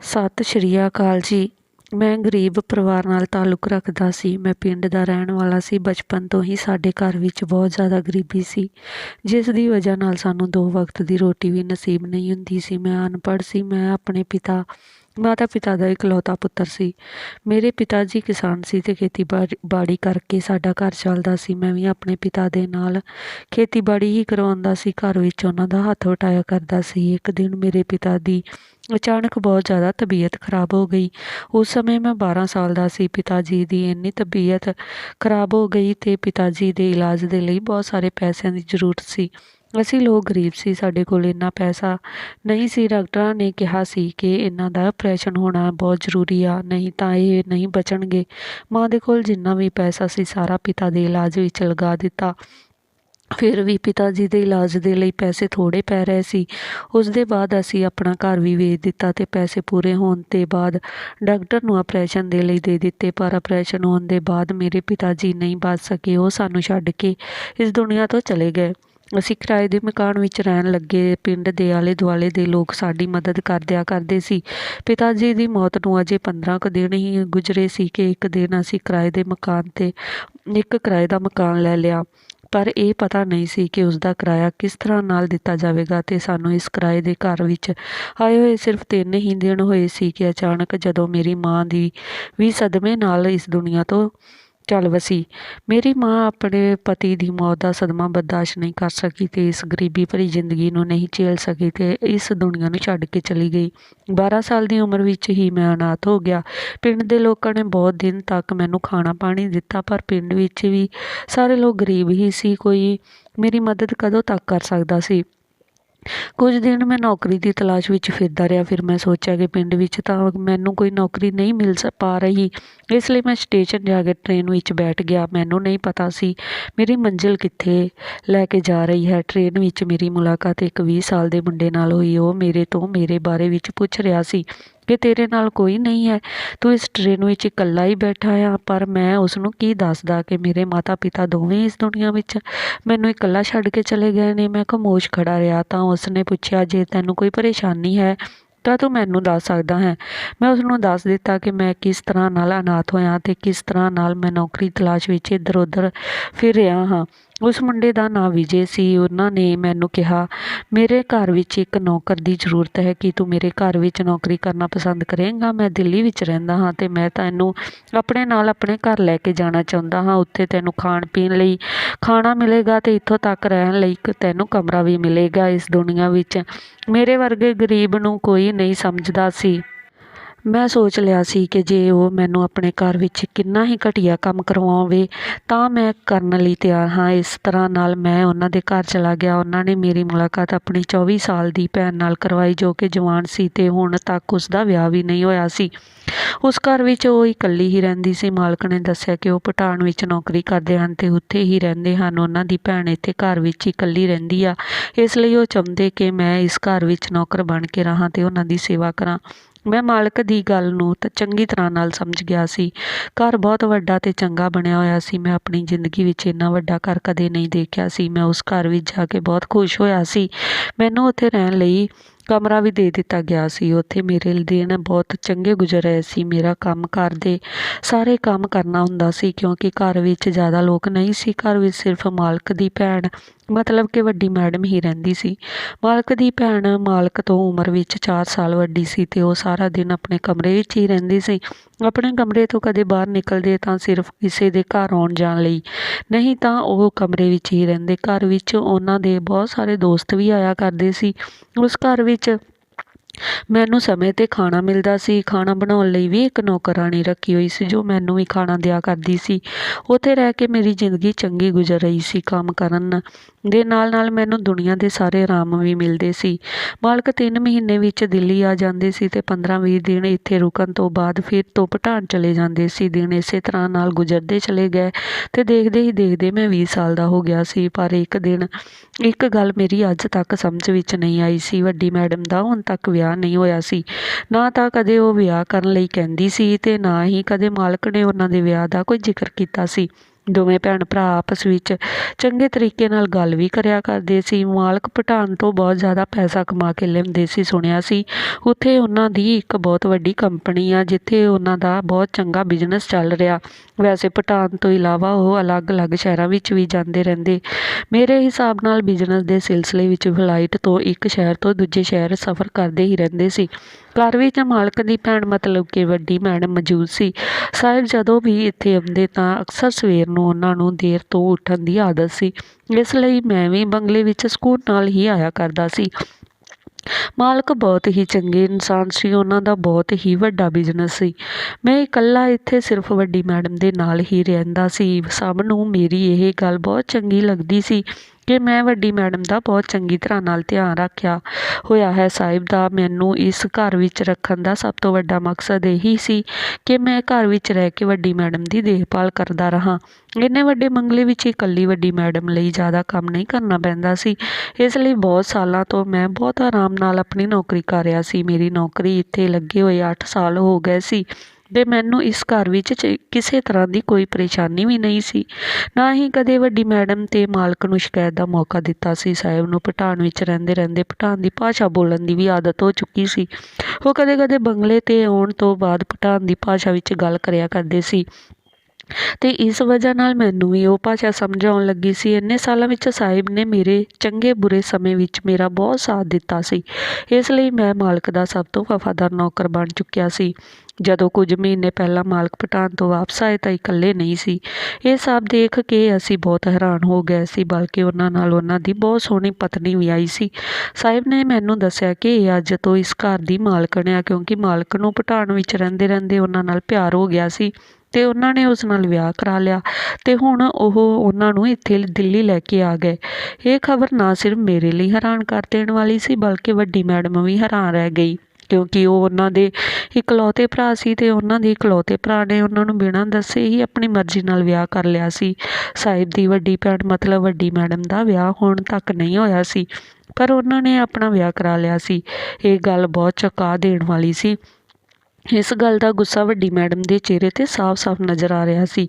ਸਤਿ ਸ਼੍ਰੀ ਅਕਾਲ ਜੀ। ਮੈਂ ਗਰੀਬ ਪਰਿਵਾਰ ਨਾਲ ਤਾਲੁਕ ਰੱਖਦਾ ਸੀ। ਮੈਂ ਪਿੰਡ ਦਾ ਰਹਿਣ ਵਾਲਾ ਸੀ। ਬਚਪਨ ਤੋਂ ਹੀ ਸਾਡੇ ਘਰ ਵਿੱਚ ਬਹੁਤ ਜ਼ਿਆਦਾ ਗਰੀਬੀ ਸੀ। ਜਿਸ ਦੀ ਵਜ੍ਹਾ ਨਾਲ ਸਾਨੂੰ ਦੋ ਵਕਤ ਦੀ ਰੋਟੀ ਵੀ ਨਸੀਬ ਨਹੀਂ ਹੁੰਦੀ ਸੀ। ਮੈਂ ਅਨਪੜ੍ਹ ਸੀ। ਮੈਂ ਆਪਣੇ ਪਿਤਾ ਮਾਤਾ ਪਿਤਾ ਦਾ ਇਕਲੌਤਾ ਪੁੱਤਰ ਸੀ। ਮੇਰੇ ਪਿਤਾ ਜੀ ਕਿਸਾਨ ਸੀ ਤੇ ਖੇਤੀਬਾੜੀ, ਬਾੜੀ ਕਰਕੇ ਸਾਡਾ ਘਰ ਚੱਲਦਾ ਸੀ। ਮੈਂ ਵੀ ਆਪਣੇ ਪਿਤਾ ਦੇ ਨਾਲ ਖੇਤੀਬਾੜੀ ਹੀ ਕਰਵਾਉਂਦਾ ਸੀ। ਘਰ ਵਿੱਚ ਉਹਨਾਂ ਦਾ ਹੱਥ ਵਟਾਇਆ ਕਰਦਾ ਸੀ। ਇੱਕ ਦਿਨ ਮੇਰੇ ਪਿਤਾ ਦੀ ਅਚਾਨਕ ਬਹੁਤ ਜ਼ਿਆਦਾ ਤਬੀਅਤ ਖਰਾਬ ਹੋ ਗਈ। ਉਸ ਸਮੇਂ ਮੈਂ 12 ਸਾਲ ਦਾ ਸੀ। ਪਿਤਾ ਜੀ ਦੀ ਇੰਨੀ ਤਬੀਅਤ ਖਰਾਬ ਹੋ ਗਈ ਤੇ ਪਿਤਾ ਜੀ ਦੇ ਇਲਾਜ ਦੇ ਲਈ ਬਹੁਤ ਸਾਰੇ ਪੈਸਿਆਂ ਦੀ ਜ਼ਰੂਰਤ ਸੀ। ਅਸੀਂ ਲੋਕ ਗਰੀਬ ਸੀ, ਸਾਡੇ ਕੋਲ ਇੰਨਾ ਪੈਸਾ ਨਹੀਂ ਸੀ, ਡਾਕਟਰਾਂ ਨੇ ਕਿਹਾ ਸੀ ਕਿ ਇਹਨਾਂ ਦਾ ਆਪਰੇਸ਼ਨ ਹੋਣਾ ਬਹੁਤ ਜ਼ਰੂਰੀ ਆ, ਨਹੀਂ ਤਾਂ ਇਹ ਨਹੀਂ ਬਚਣਗੇ। ਮਾਂ ਦੇ ਕੋਲ ਜਿੰਨਾ ਵੀ ਪੈਸਾ ਸੀ, ਸਾਰਾ ਪਿਤਾ ਦੇ ਇਲਾਜ ਵਿੱਚ ਲਗਾ ਦਿੱਤਾ। ਫਿਰ ਵੀ ਪਿਤਾ ਜੀ ਦੇ ਇਲਾਜ ਦੇ ਲਈ ਪੈਸੇ ਥੋੜੇ ਪੈ ਰਹੇ ਸੀ। ਉਸ ਦੇ ਬਾਅਦ ਅਸੀਂ ਆਪਣਾ ਘਰ ਵੀ ਵੇਚ ਦਿੱਤਾ ਤੇ ਪੈਸੇ ਪੂਰੇ ਹੋਣ ਤੇ ਬਾਅਦ ਡਾਕਟਰ ਨੂੰ ਆਪਰੇਸ਼ਨ ਦੇ ਲਈ ਦੇ ਦਿੱਤੇ, ਪਰ ਆਪਰੇਸ਼ਨ ਹੋਣ ਦੇ ਬਾਅਦ ਮੇਰੇ ਪਿਤਾ ਜੀ ਨਹੀਂ ਬਚ ਸਕੇ, ਉਹ ਸਾਨੂੰ ਛੱਡ ਕੇ ਇਸ ਦੁਨੀਆ ਤੋਂ ਚਲੇ ਗਏ। ਅਸੀਂ ਕਿਰਾਏ ਦੇ ਮਕਾਨ ਵਿੱਚ ਰਹਿਣ ਲੱਗੇ, ਪਿੰਡ ਦੇ ਆਲੇ ਦੁਆਲੇ ਦੇ ਲੋਕ ਸਾਡੀ ਮਦਦ ਕਰਦਿਆ ਕਰਦੇ ਸੀ। ਪਿਤਾ ਜੀ ਦੀ ਮੌਤ ਨੂੰ ਅਜੇ 15 ਕੁ ਦਿਨ ਹੀ ਗੁਜ਼ਰੇ ਸੀ ਕਿ ਇੱਕ ਦਿਨ ਅਸੀਂ ਕਿਰਾਏ ਦੇ ਮਕਾਨ ਤੇ, ਇੱਕ ਕਿਰਾਏ ਦਾ ਮਕਾਨ ਲੈ ਲਿਆ। ਪਰ ਇਹ ਪਤਾ ਨਹੀਂ ਸੀ ਕਿ ਉਸ ਦਾ ਕਿਰਾਇਆ ਕਿਸ ਤਰ੍ਹਾਂ ਨਾਲ ਦਿੱਤਾ ਜਾਵੇਗਾ ਤੇ ਸਾਨੂੰ ਇਸ ਕਿਰਾਏ ਦੇ ਘਰ ਵਿੱਚ ਆਏ ਹੋਏ ਸਿਰਫ ਤਿੰਨ ਹੀ ਦਿਨ ਹੋਏ ਸੀ ਕਿ ਅਚਾਨਕ ਜਦੋਂ ਮੇਰੀ ਮਾਂ ਦੀ ਵੀ ਸਦਮੇ ਨਾਲ ਇਸ ਦੁਨੀਆ ਤੋਂ ਚੱਲ ਵਸੀ। ਮੇਰੀ ਮਾਂ ਆਪਣੇ ਪਤੀ ਦੀ ਮੌਤ ਦਾ ਸਦਮਾ ਬਰਦਾਸ਼ਤ ਨਹੀਂ ਕਰ ਸਕੀ ਤੇ ਇਸ ਗਰੀਬੀ ਭਰੀ ਜ਼ਿੰਦਗੀ ਨੂੰ ਨਹੀਂ ਝੇਲ ਸਕੀ ਤੇ ਇਸ ਦੁਨੀਆ ਨੂੰ ਛੱਡ ਕੇ ਚਲੀ ਗਈ। 12 ਸਾਲ ਦੀ ਉਮਰ ਵਿੱਚ ਹੀ ਮੈਂ ਅਨਾਥ ਹੋ ਗਿਆ। ਪਿੰਡ ਦੇ ਲੋਕਾਂ ਨੇ ਬਹੁਤ ਦਿਨ ਤੱਕ ਮੈਨੂੰ ਖਾਣਾ ਪਾਣੀ ਦਿੱਤਾ, ਪਰ ਪਿੰਡ ਵਿੱਚ ਵੀ ਸਾਰੇ ਲੋਕ ਗਰੀਬ ਹੀ ਸੀ। ਕੋਈ ਮੇਰੀ ਮਦਦ ਕਦੋਂ ਤੱਕ ਕਰ ਸਕਦਾ ਸੀ? ਕੁਝ ਦਿਨ ਮੈਂ ਨੌਕਰੀ ਦੀ ਤਲਾਸ਼ ਵਿੱਚ ਫਿਰਦਾ ਰਿਹਾ, ਫਿਰ ਮੈਂ ਸੋਚਿਆ ਕਿ ਪਿੰਡ ਵਿੱਚ ਤਾਂ ਮੈਨੂੰ ਕੋਈ ਨੌਕਰੀ ਨਹੀਂ ਮਿਲ ਸ, ਪਾ ਰਹੀ। ਇਸ ਲਈ ਮੈਂ ਸਟੇਸ਼ਨ ਜਾ ਕੇ ਟ੍ਰੇਨ ਵਿੱਚ ਬੈਠ ਗਿਆ। ਮੈਨੂੰ ਨਹੀਂ ਪਤਾ ਸੀ ਮੇਰੀ ਮੰਜ਼ਿਲ ਕਿੱਥੇ ਲੈ ਕੇ ਜਾ ਰਹੀ ਹੈ। ਟ੍ਰੇਨ ਵਿੱਚ ਮੇਰੀ ਮੁਲਾਕਾਤ ਇੱਕ ਵੀਹ ਸਾਲ ਦੇ ਮੁੰਡੇ ਨਾਲ ਹੋਈ। ਉਹ ਮੇਰੇ ਤੋਂ ਮੇਰੇ ਬਾਰੇ ਵਿੱਚ ਪੁੱਛ ਰਿਹਾ ਸੀ। ਕਿ ਤੇਰੇ ਨਾਲ ਕੋਈ ਨਹੀਂ ਹੈ। ਤੂੰ ਇਸ ਟ੍ਰੇਨ ਵਿੱਚ ਇਕੱਲਾ ਹੀ ਬੈਠਾ ਆ, ਪਰ ਮੈਂ ਉਸ ਨੂੰ ਕੀ ਦੱਸਦਾ ਕਿ ਮੇਰੇ ਮਾਤਾ ਪਿਤਾ ਦੋਵੇਂ ਇਸ ਦੁਨੀਆ ਵਿੱਚ ਮੈਨੂੰ ਇਕੱਲਾ ਛੱਡ ਕੇ ਚਲੇ ਗਏ ਨੇ। ਮੈਂ ਖਾਮੋਸ਼ ਖੜਾ ਰਿਹਾ ਤਾਂ ਉਸਨੇ ਪੁੱਛਿਆ, ਜੇ ਤੈਨੂੰ ਕੋਈ ਪਰੇਸ਼ਾਨੀ ਹੈ, ਤਾਂ ਤੂੰ ਮੈਨੂੰ ਦੱਸ ਸਕਦਾ ਹੈ। ਮੈਂ ਉਸ ਨੂੰ ਦੱਸ ਦਿੱਤਾ ਕਿ ਮੈਂ ਕਿਸ ਤਰ੍ਹਾਂ ਨਾਲ ਅਨਾਥ ਹੋਇਆ ਤੇ ਕਿਸ ਤਰ੍ਹਾਂ ਨਾਲ ਮੈਂ ਨੌਕਰੀ ਤਲਾਸ਼ ਵਿੱਚ ਇੱਧਰ ਉੱਧਰ ਫਿਰ ਰਿਹਾ ਹਾਂ। ਉਸ ਮੁੰਡੇ ਦਾ ਨਾਂ ਵਿਜੇ ਸੀ। ਉਹਨਾਂ ਨੇ ਮੈਨੂੰ ਕਿਹਾ, ਮੇਰੇ ਘਰ ਵਿੱਚ ਇੱਕ ਨੌਕਰ ਦੀ ਜ਼ਰੂਰਤ ਹੈ, ਕਿ ਤੂੰ ਮੇਰੇ ਘਰ ਵਿੱਚ ਨੌਕਰੀ ਕਰਨਾ ਪਸੰਦ ਕਰੇਂਗਾ? ਮੈਂ ਦਿੱਲੀ ਵਿੱਚ ਰਹਿੰਦਾ ਹਾਂ ਤੇ ਮੈਂ ਤੈਨੂੰ ਆਪਣੇ ਨਾਲ ਆਪਣੇ ਘਰ ਲੈ ਕੇ ਜਾਣਾ ਚਾਹੁੰਦਾ ਹਾਂ। ਉੱਥੇ ਤੈਨੂੰ ਖਾਣ ਪੀਣ ਲਈ ਖਾਣਾ ਮਿਲੇਗਾ ਤੇ ਇੱਥੋਂ ਤੱਕ ਰਹਿਣ ਲਈ ਇੱਕ ਤੈਨੂੰ ਕਮਰਾ ਵੀ ਮਿਲੇਗਾ। ਇਸ ਦੁਨੀਆ ਵਿੱਚ ਮੇਰੇ ਵਰਗੇ ਗਰੀਬ ਨੂੰ ਕੋਈ ਨਹੀਂ ਸਮਝਦਾ ਸੀ। ਮੈਂ ਸੋਚ ਲਿਆ ਸੀ ਕਿ ਜੇ ਉਹ ਮੈਨੂੰ ਆਪਣੇ ਘਰ ਵਿੱਚ ਕਿੰਨਾ ਹੀ ਘਟੀਆ ਕੰਮ ਕਰਵਾਵੇ ਤਾਂ ਮੈਂ ਕਰਨ ਲਈ ਤਿਆਰ ਹਾਂ। ਇਸ ਤਰ੍ਹਾਂ ਨਾਲ ਮੈਂ ਉਹਨਾਂ ਦੇ ਘਰ ਚਲਾ ਗਿਆ। ਉਹਨਾਂ ਨੇ ਮੇਰੀ ਮੁਲਾਕਾਤ ਆਪਣੀ 24 ਸਾਲ ਦੀ ਭੈਣ ਨਾਲ ਕਰਵਾਈ, ਜੋ ਕਿ ਜਵਾਨ ਸੀ ਤੇ ਹੁਣ ਤੱਕ ਉਸ ਦਾ ਵਿਆਹ ਵੀ ਨਹੀਂ ਹੋਇਆ ਸੀ। ਉਸ ਘਰ ਵਿੱਚ ਉਹ ਇਕੱਲੀ ਹੀ ਰਹਿੰਦੀ ਸੀ। ਮਾਲਕ ਨੇ ਦੱਸਿਆ ਕਿ ਉਹ ਪਠਾਨ ਵਿੱਚ ਨੌਕਰੀ ਕਰਦੇ ਹਨ ਤੇ ਉੱਥੇ ਹੀ ਰਹਿੰਦੇ ਹਨ। ਉਹਨਾਂ ਦੀ ਭੈਣ ਇੱਥੇ ਘਰ ਵਿੱਚ ਇਕੱਲੀ ਰਹਿੰਦੀ ਆ। ਇਸ ਲਈ ਉਹ ਚਾਹੁੰਦੇ ਕਿ ਮੈਂ ਇਸ ਘਰ ਵਿੱਚ ਨੌਕਰ ਬਣ ਕੇ ਰਹਾਂ ਤੇ ਉਹਨਾਂ ਦੀ ਸੇਵਾ ਕਰਾਂ। ਮੈਂ ਮਾਲਕ ਦੀ ਗੱਲ ਨੂੰ ਤਾਂ ਚੰਗੀ ਤਰ੍ਹਾਂ ਨਾਲ ਸਮਝ ਗਿਆ ਸੀ। ਘਰ ਬਹੁਤ ਵੱਡਾ ਤੇ ਚੰਗਾ ਬਣਿਆ ਹੋਇਆ ਸੀ। ਮੈਂ ਆਪਣੀ ਜ਼ਿੰਦਗੀ ਵਿੱਚ ਇੰਨਾ ਵੱਡਾ ਘਰ ਕਦੇ ਨਹੀਂ ਦੇਖਿਆ ਸੀ। ਮੈਂ ਉਸ ਘਰ ਵਿੱਚ ਜਾ ਕੇ ਬਹੁਤ ਖੁਸ਼ ਹੋਇਆ ਸੀ। ਮੈਨੂੰ ਉੱਥੇ ਰਹਿਣ ਲਈ ਕਮਰਾ ਵੀ ਦੇ ਦਿੱਤਾ ਗਿਆ ਸੀ। ਉੱਥੇ ਮੇਰੇ ਦਿਨ ਬਹੁਤ ਚੰਗੇ ਗੁਜ਼ਰ ਰਹੇ ਸੀ। ਮੇਰਾ ਕੰਮ ਘਰ ਦੇ ਸਾਰੇ ਕੰਮ ਕਰਨਾ ਹੁੰਦਾ ਸੀ, ਕਿਉਂਕਿ ਘਰ ਵਿੱਚ ਜ਼ਿਆਦਾ ਲੋਕ ਨਹੀਂ ਸੀ। ਘਰ ਵਿੱਚ ਸਿਰਫ ਮਾਲਕ ਦੀ ਭੈਣ, ਮਤਲਬ ਕਿ ਵੱਡੀ ਮੈਡਮ ਹੀ ਰਹਿੰਦੀ ਸੀ। ਮਾਲਕ ਦੀ ਭੈਣ ਮਾਲਕ ਤੋਂ ਉਮਰ ਵਿੱਚ 4 ਸਾਲ ਵੱਡੀ ਸੀ ਤੇ ਉਹ ਸਾਰਾ ਦਿਨ ਆਪਣੇ ਕਮਰੇ ਵਿੱਚ ਹੀ ਰਹਿੰਦੀ ਸੀ। ਆਪਣੇ ਕਮਰੇ ਤੋਂ ਕਦੇ ਬਾਹਰ ਨਿਕਲਦੇ ਤਾਂ ਸਿਰਫ ਕਿਸੇ ਦੇ ਘਰ ਆਉਣ ਜਾਣ ਲਈ। ਨਹੀਂ ਤਾਂ ਉਹ ਕਮਰੇ ਵਿੱਚ ਹੀ ਰਹਿੰਦੇ। ਘਰ ਵਿੱਚ ਉਹਨਾਂ ਦੇ ਬਹੁਤ ਸਾਰੇ ਦੋਸਤ ਵੀ ਆਇਆ ਕਰਦੇ ਸੀ। ਉਸ ਘਰ ਵਿੱਚ ਮੈਨੂੰ ਸਮੇਂ ਤੇ ਖਾਣਾ ਮਿਲਦਾ ਸੀ। ਖਾਣਾ ਬਣਾਉਣ ਲਈ ਵੀ ਇੱਕ ਨੌਕਰਾਣੀ ਰੱਖੀ ਹੋਈ ਸੀ, ਜੋ ਮੈਨੂੰ ਵੀ ਖਾਣਾ ਦਿਆ ਕਰਦੀ ਸੀ। ਉੱਥੇ ਰਹਿ ਕੇ ਮੇਰੀ ਜ਼ਿੰਦਗੀ ਚੰਗੀ ਗੁਜ਼ਰ ਰਹੀ ਸੀ ਕੰਮ ਕਰਨ ਦੇ ਨਾਲ ਨਾਲ ਮੈਨੂੰ ਦੁਨੀਆ ਦੇ ਸਾਰੇ ਆਰਾਮ ਵੀ ਮਿਲਦੇ ਸੀ। ਮਾਲਕ 3 ਮਹੀਨੇ ਵਿੱਚ ਦਿੱਲੀ ਆ ਜਾਂਦੇ ਸੀ ਤੇ 15-20 ਦਿਨ ਇੱਥੇ ਰੁਕਣ ਤੋਂ ਬਾਅਦ ਫਿਰ ਤੋਂ ਪਠਾਨ ਚਲੇ ਜਾਂਦੇ ਸੀ। ਦਿਨ ਇਸੇ ਤਰ੍ਹਾਂ ਨਾਲ ਗੁਜ਼ਰਦੇ ਚਲੇ ਗਏ ਤੇ ਦੇਖਦੇ ਹੀ ਦੇਖਦੇ ਮੈਂ 20 ਸਾਲ ਦਾ ਹੋ ਗਿਆ ਸੀ, ਪਰ ਇੱਕ ਦਿਨ ਇੱਕ ਗੱਲ ਮੇਰੀ ਅੱਜ ਤੱਕ ਸਮਝ ਵਿੱਚ ਨਹੀਂ ਆਈ ਸੀ। ਵੱਡੀ ਮੈਡਮ ਦਾ ਹੁਣ ਤੱਕ ਵਿਆਹ ਵਿਆਹ ਨਹੀਂ ਹੋਇਆ ਸੀ। ਨਾ ਤਾਂ ਕਦੇ ਉਹ ਵਿਆਹ ਕਰਨ ਲਈ ਕਹਿੰਦੀ ਸੀ ਤੇ ਨਾ ਹੀ ਕਦੇ ਮਾਲਕ ਨੇ ਉਹਨਾਂ ਦੇ ਵਿਆਹ ਦਾ ਕੋਈ ਜ਼ਿਕਰ ਕੀਤਾ ਸੀ। ਦੋਵੇਂ ਭੈਣ ਭਰਾ ਆਪਸ ਵਿੱਚ ਚੰਗੇ ਤਰੀਕੇ ਨਾਲ ਗੱਲ ਵੀ ਕਰਿਆ ਕਰਦੇ ਸੀ। ਮਾਲਕ ਪਠਾਨ ਤੋਂ ਬਹੁਤ ਜ਼ਿਆਦਾ ਪੈਸਾ ਕਮਾ ਕੇ ਲਿਆਉਂਦੇ ਸੀ, ਸੁਣਿਆ ਸੀ। ਉੱਥੇ ਉਹਨਾਂ ਦੀ ਇੱਕ ਬਹੁਤ ਵੱਡੀ ਕੰਪਨੀ ਆ, ਜਿੱਥੇ ਉਹਨਾਂ ਦਾ ਬਹੁਤ ਚੰਗਾ ਬਿਜ਼ਨਸ ਚੱਲ ਰਿਹਾ। ਵੈਸੇ ਪਠਾਨ ਤੋਂ ਇਲਾਵਾ ਉਹ ਅਲੱਗ-ਅਲੱਗ ਸ਼ਹਿਰਾਂ ਵਿੱਚ ਵੀ ਜਾਂਦੇ ਰਹਿੰਦੇ। ਮੇਰੇ ਹਿਸਾਬ ਨਾਲ ਬਿਜ਼ਨਸ ਦੇ ਸਿਲਸਿਲੇ ਵਿੱਚ ਫਲਾਈਟ ਤੋਂ ਇੱਕ ਸ਼ਹਿਰ ਤੋਂ ਦੂਜੇ ਸ਼ਹਿਰ ਸਫ਼ਰ ਕਰਦੇ ਹੀ ਰਹਿੰਦੇ ਸੀ। ਘਰ ਵਿੱਚ ਮਾਲਕ ਦੀ ਭੈਣ ਮਤਲਬ ਕਿ ਵੱਡੀ ਮੈਡਮ ਮੌਜੂਦ ਸੀ। ਸਾਹਿਬ ਜਦੋਂ ਵੀ ਇੱਥੇ ਆਉਂਦੇ ਤਾਂ ਅਕਸਰ ਸਵੇਰ ਨੂੰ ਉਹਨਾਂ ਨੂੰ ਦੇਰ ਤੋਂ ਉੱਠਣ ਦੀ ਆਦਤ ਸੀ। ਇਸ ਲਈ ਮੈਂ ਵੀ ਬੰਗਲੇ ਵਿੱਚ ਸਕੂਲ ਨਾਲ ਹੀ ਆਇਆ ਕਰਦਾ ਸੀ। ਮਾਲਕ ਬਹੁਤ ਹੀ ਚੰਗੇ ਇਨਸਾਨ ਸੀ। ਉਹਨਾਂ ਦਾ ਬਹੁਤ ਹੀ ਵੱਡਾ ਬਿਜ਼ਨਸ ਸੀ। ਮੈਂ ਇਕੱਲਾ ਇੱਥੇ ਸਿਰਫ ਵੱਡੀ ਮੈਡਮ ਦੇ ਨਾਲ ਹੀ ਰਹਿੰਦਾ ਸੀ। ਸਭ ਨੂੰ ਮੇਰੀ ਇਹ ਗੱਲ ਬਹੁਤ ਚੰਗੀ ਲੱਗਦੀ ਸੀ ਕਿ ਮੈਂ ਵੱਡੀ ਮੈਡਮ ਦਾ ਬਹੁਤ ਚੰਗੀ ਤਰ੍ਹਾਂ ਨਾਲ ਧਿਆਨ ਰੱਖਿਆ ਹੋਇਆ ਹੈ। ਸਾਹਿਬ ਦਾ ਮੈਨੂੰ ਇਸ ਘਰ ਵਿੱਚ ਰੱਖਣ ਦਾ ਸਭ ਤੋਂ ਵੱਡਾ ਮਕਸਦ ਇਹੀ ਸੀ ਕਿ ਮੈਂ ਘਰ ਵਿੱਚ ਰਹਿ ਕੇ ਵੱਡੀ ਮੈਡਮ ਦੀ ਦੇਖਭਾਲ ਕਰਦਾ ਰਹਾ। ਇੰਨੇ ਵੱਡੇ ਬੰਗਲੇ ਵਿੱਚ ਇਕੱਲੀ ਵੱਡੀ ਮੈਡਮ ਲਈ ਜ਼ਿਆਦਾ ਕੰਮ ਨਹੀਂ ਕਰਨਾ ਪੈਂਦਾ ਸੀ। ਇਸ ਲਈ ਬਹੁਤ ਸਾਲਾਂ ਤੋਂ ਮੈਂ ਬਹੁਤ ਆਰਾਮ ਨਾਲ ਆਪਣੀ ਨੌਕਰੀ ਕਰ ਰਿਹਾ ਸੀ। ਮੇਰੀ ਨੌਕਰੀ ਇੱਥੇ ਲੱਗੇ ਹੋਏ 8 ਸਾਲ ਹੋ ਗਏ ਸੀ। ਤੇ ਮੈਨੂੰ ਇਸ ਘਰ ਵਿੱਚ ਚ- ਕਿਸੇ ਤਰ੍ਹਾਂ ਦੀ ਕੋਈ ਪਰੇਸ਼ਾਨੀ ਵੀ ਨਹੀਂ ਸੀ। ਨਾ ਹੀ ਕਦੇ ਵੱਡੀ ਮੈਡਮ ਅਤੇ ਮਾਲਕ ਨੂੰ ਸ਼ਿਕਾਇਤ ਦਾ ਮੌਕਾ ਦਿੱਤਾ ਸੀ। ਸਾਹਿਬ ਨੂੰ ਪਠਾਨ ਵਿੱਚ ਰਹਿੰਦੇ ਰਹਿੰਦੇ ਪਠਾਨ ਦੀ ਭਾਸ਼ਾ ਬੋਲਣ ਦੀ ਵੀ ਆਦਤ ਹੋ ਚੁੱਕੀ ਸੀ। ਉਹ ਕਦੇ-ਕਦੇ ਬੰਗਲੇ ਤੇ ਆਉਣ ਤੋਂ ਬਾਅਦ ਪਠਾਨ ਦੀ ਭਾਸ਼ਾ ਵਿੱਚ ਗੱਲ ਕਰਿਆ ਕਰਦੇ ਸੀ। ਤੇ ਇਸ ਵਜ੍ਹਾ ਨਾਲ ਮੈਨੂੰ ਵੀ ਉਹ ਭਾਸ਼ਾ ਸਮਝ ਆਉਣ ਲੱਗੀ ਸੀ। ਇੰਨੇ ਸਾਲਾਂ ਵਿੱਚ ਸਾਹਿਬ ਨੇ ਮੇਰੇ ਚੰਗੇ ਬੁਰੇ ਸਮੇਂ ਵਿੱਚ ਮੇਰਾ ਬਹੁਤ ਸਾਥ ਦਿੱਤਾ ਸੀ। ਇਸ ਲਈ ਮੈਂ ਮਾਲਕ ਦਾ ਸਭ ਤੋਂ ਵਫਾਦਾਰ ਨੌਕਰ ਬਣ ਚੁੱਕਿਆ ਸੀ। ਜਦੋਂ ਕੁਝ ਮਹੀਨੇ ਪਹਿਲਾਂ ਮਾਲਕ ਪਟਾਨ ਤੋਂ ਵਾਪਸ ਆਏ ਤਾਂ ਇਕੱਲੇ ਨਹੀਂ ਸੀ। ਇਹ ਸਭ ਦੇਖ ਕੇ ਅਸੀਂ ਬਹੁਤ ਹੈਰਾਨ ਹੋ ਗਏ ਸੀ, ਬਲਕਿ ਉਹਨਾਂ ਨਾਲ ਉਹਨਾਂ ਦੀ ਬਹੁਤ ਸੋਹਣੀ ਪਤਨੀ ਵੀ ਆਈ ਸੀ। ਸਾਹਿਬ ਨੇ ਮੈਨੂੰ ਦੱਸਿਆ ਕਿ ਇਹ ਅੱਜ ਤੋਂ ਇਸ ਘਰ ਦੀ ਮਾਲਕਣ ਆ, ਕਿਉਂਕਿ ਮਾਲਕ ਨੂੰ ਪਠਾਨ ਵਿੱਚ ਰਹਿੰਦੇ ਰਹਿੰਦੇ ਉਹਨਾਂ ਨਾਲ ਪਿਆਰ ਹੋ ਗਿਆ ਸੀ। ਅਤੇ ਉਹਨਾਂ ਨੇ ਉਸ ਨਾਲ ਵਿਆਹ ਕਰਾ ਲਿਆ ਅਤੇ ਹੁਣ ਉਹ ਉਹਨਾਂ ਨੂੰ ਇੱਥੇ ਦਿੱਲੀ ਲੈ ਕੇ ਆ ਗਏ। ਇਹ ਖਬਰ ਨਾ ਸਿਰਫ ਮੇਰੇ ਲਈ ਹੈਰਾਨ ਕਰ ਦੇਣ ਵਾਲੀ ਸੀ, ਬਲਕਿ ਵੱਡੀ ਮੈਡਮ ਵੀ ਹੈਰਾਨ ਰਹਿ ਗਈ, ਕਿਉਂਕਿ ਉਹ ਉਹਨਾਂ ਦੇ ਇਕਲੌਤੇ ਭਰਾ ਸੀ ਤੇ ਉਹਨਾਂ ਦੇ ਇਕਲੌਤੇ ਭਰਾ ਨੇ ਉਹਨਾਂ ਨੂੰ ਬਿਨਾਂ ਦੱਸੇ ਹੀ ਆਪਣੀ ਮਰਜ਼ੀ ਨਾਲ ਵਿਆਹ ਕਰ ਲਿਆ ਸੀ। ਸਾਹਿਬ ਦੀ ਵੱਡੀ ਭੈਣ ਮਤਲਬ ਵੱਡੀ ਮੈਡਮ ਦਾ ਵਿਆਹ ਹੋਣ ਤੱਕ ਨਹੀਂ ਹੋਇਆ ਸੀ, ਪਰ ਉਹਨਾਂ ਨੇ ਆਪਣਾ ਵਿਆਹ ਕਰਾ ਲਿਆ ਸੀ। ਇਹ ਗੱਲ ਬਹੁਤ ਚਕਾ ਦੇਣ ਵਾਲੀ ਸੀ। ਇਸ ਗੱਲ ਦਾ ਗੁੱਸਾ ਵੱਡੀ ਮੈਡਮ ਦੇ ਚਿਹਰੇ ਤੇ ਸਾਫ਼-ਸਾਫ਼ ਨਜ਼ਰ ਆ ਰਿਹਾ ਸੀ।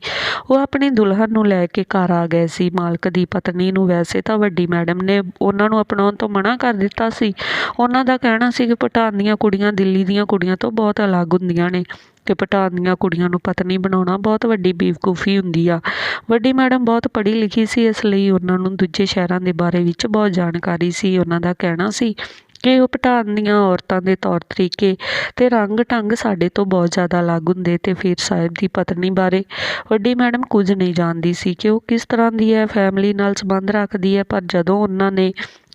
ਉਹ ਆਪਣੀ ਦੁਲਹਨ ਨੂੰ ਲੈ ਕੇ ਘਰ ਆ ਗਏ ਸੀ। ਮਾਲਕ ਦੀ ਪਤਨੀ ਨੂੰ ਵੈਸੇ ਤਾਂ ਵੱਡੀ ਮੈਡਮ ਨੇ ਉਹਨਾਂ ਨੂੰ ਅਪਣਾਉਣ ਤੋਂ ਮਨਾ ਕਰ ਦਿੱਤਾ ਸੀ। ਉਹਨਾਂ ਦਾ ਕਹਿਣਾ ਸੀ ਕਿ ਭੂਟਾਨ ਦੀਆਂ ਕੁੜੀਆਂ ਦਿੱਲੀ ਦੀਆਂ ਕੁੜੀਆਂ ਤੋਂ ਬਹੁਤ ਅਲੱਗ ਹੁੰਦੀਆਂ ਨੇ ਤੇ ਭੂਟਾਨ ਦੀਆਂ ਕੁੜੀਆਂ ਨੂੰ ਪਤਨੀ ਬਣਾਉਣਾ ਬਹੁਤ ਵੱਡੀ ਬੇਵਕੂਫੀ ਹੁੰਦੀ ਆ। ਵੱਡੀ ਮੈਡਮ ਬਹੁਤ ਪੜ੍ਹੀ ਲਿਖੀ ਸੀ, ਇਸ ਲਈ ਉਹਨਾਂ ਨੂੰ ਦੂਜੇ ਸ਼ਹਿਰਾਂ ਦੇ ਬਾਰੇ ਵਿੱਚ ਬਹੁਤ ਜਾਣਕਾਰੀ ਸੀ। ਉਹਨਾਂ ਦਾ ਕਹਿਣਾ ਸੀ ਕਿ ਉਹ ਪਠਾਨ ਦੀਆਂ ਔਰਤਾਂ ਦੇ ਤੌਰ ਤਰੀਕੇ ਤੇ ਰੰਗ ਢੰਗ ਸਾਡੇ ਤੋਂ ਬਹੁਤ ਜ਼ਿਆਦਾ ਅਲੱਗ ਹੁੰਦੇ ਤੇ ਫਿਰ ਸਾਹਿਬ ਦੀ ਪਤਨੀ ਬਾਰੇ ਵੱਡੀ ਮੈਡਮ ਕੁਝ ਨਹੀਂ ਜਾਣਦੀ ਸੀ ਕਿ ਉਹ ਕਿਸ ਤਰ੍ਹਾਂ ਦੀ ਹੈ ਫੈਮਿਲੀ ਨਾਲ ਸੰਬੰਧ ਰੱਖਦੀ ਹੈ, ਪਰ ਜਦੋਂ ਉਹਨਾਂ ਨੇ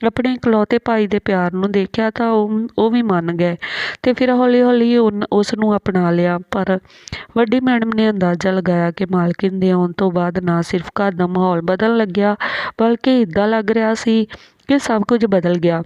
ਆਪਣੇ ਇਕਲੌਤੇ ਭਾਈ ਦੇ ਪਿਆਰ ਨੂੰ ਦੇਖਿਆ ਤਾਂ ਉਹ ਉਹ ਵੀ ਮੰਨ ਗਏ ਤੇ ਫਿਰ ਹੌਲੀ-ਹੌਲੀ ਉਸ ਨੂੰ ਅਪਣਾ ਲਿਆ, ਪਰ ਵੱਡੀ ਮੈਡਮ ਨੇ ਅੰਦਾਜ਼ਾ ਲਗਾਇਆ ਕਿ ਮਾਲਕਿਨ ਦੇ ਆਉਣ ਤੋਂ ਬਾਅਦ ਨਾ ਸਿਰਫ ਘਰ ਦਾ ਮਾਹੌਲ ਬਦਲਣ ਲੱਗਿਆ, ਬਲਕਿ ਇਦਾਂ ਲੱਗ ਰਿਹਾ ਸੀ ਕਿ ਸਭ ਕੁਝ ਬਦਲ ਗਿਆ।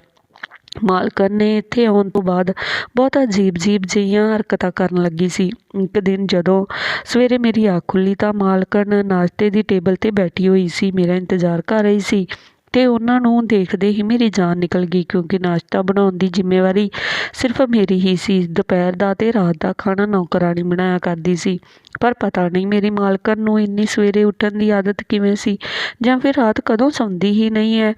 ਮਾਲਕਣ ਨੇ ਇੱਥੇ ਆਉਣ ਤੋਂ ਬਾਅਦ ਬਹੁਤ ਅਜੀਬ-ਅਜੀਬ ਜਿਹੀਆਂ ਹਰਕਤਾਂ ਕਰਨ ਲੱਗੀ ਸੀ। ਇੱਕ ਦਿਨ ਜਦੋਂ ਸਵੇਰੇ ਮੇਰੀ ਅੱਖ ਖੁੱਲ੍ਹੀ ਤਾਂ ਮਾਲਕਣ ਨਾਸ਼ਤੇ ਦੀ ਟੇਬਲ ਤੇ ਬੈਠੀ ਹੋਈ ਸੀ। ਮੇਰਾ ਇੰਤਜ਼ਾਰ ਕਰ ਰਹੀ ਸੀ ਤੇ ਉਹਨਾਂ ਨੂੰ ਦੇਖਦੇ ਹੀ ਮੇਰੀ ਜਾਨ ਨਿਕਲ ਗਈ ਕਿਉਂਕਿ ਨਾਸ਼ਤਾ ਬਣਾਉਣ ਦੀ ਜ਼ਿੰਮੇਵਾਰੀ ਸਿਰਫ ਮੇਰੀ ਹੀ ਸੀ। ਦੁਪਹਿਰ ਦਾ ਤੇ ਰਾਤ ਦਾ ਖਾਣਾ ਨੌਕਰਾਣੀ ਬਣਾਇਆ ਕਰਦੀ ਸੀ। ਪਰ ਪਤਾ ਨਹੀਂ ਮੇਰੀ ਮਾਲਕਨ ਨੂੰ ਇੰਨੀ ਸਵੇਰੇ ਉੱਠਣ ਦੀ ਆਦਤ ਕਿਵੇਂ ਸੀ ਜਾਂ ਫਿਰ ਰਾਤ ਕਦੋਂ ਸੌਂਦੀ ਹੀ ਨਹੀਂ ਹੈ।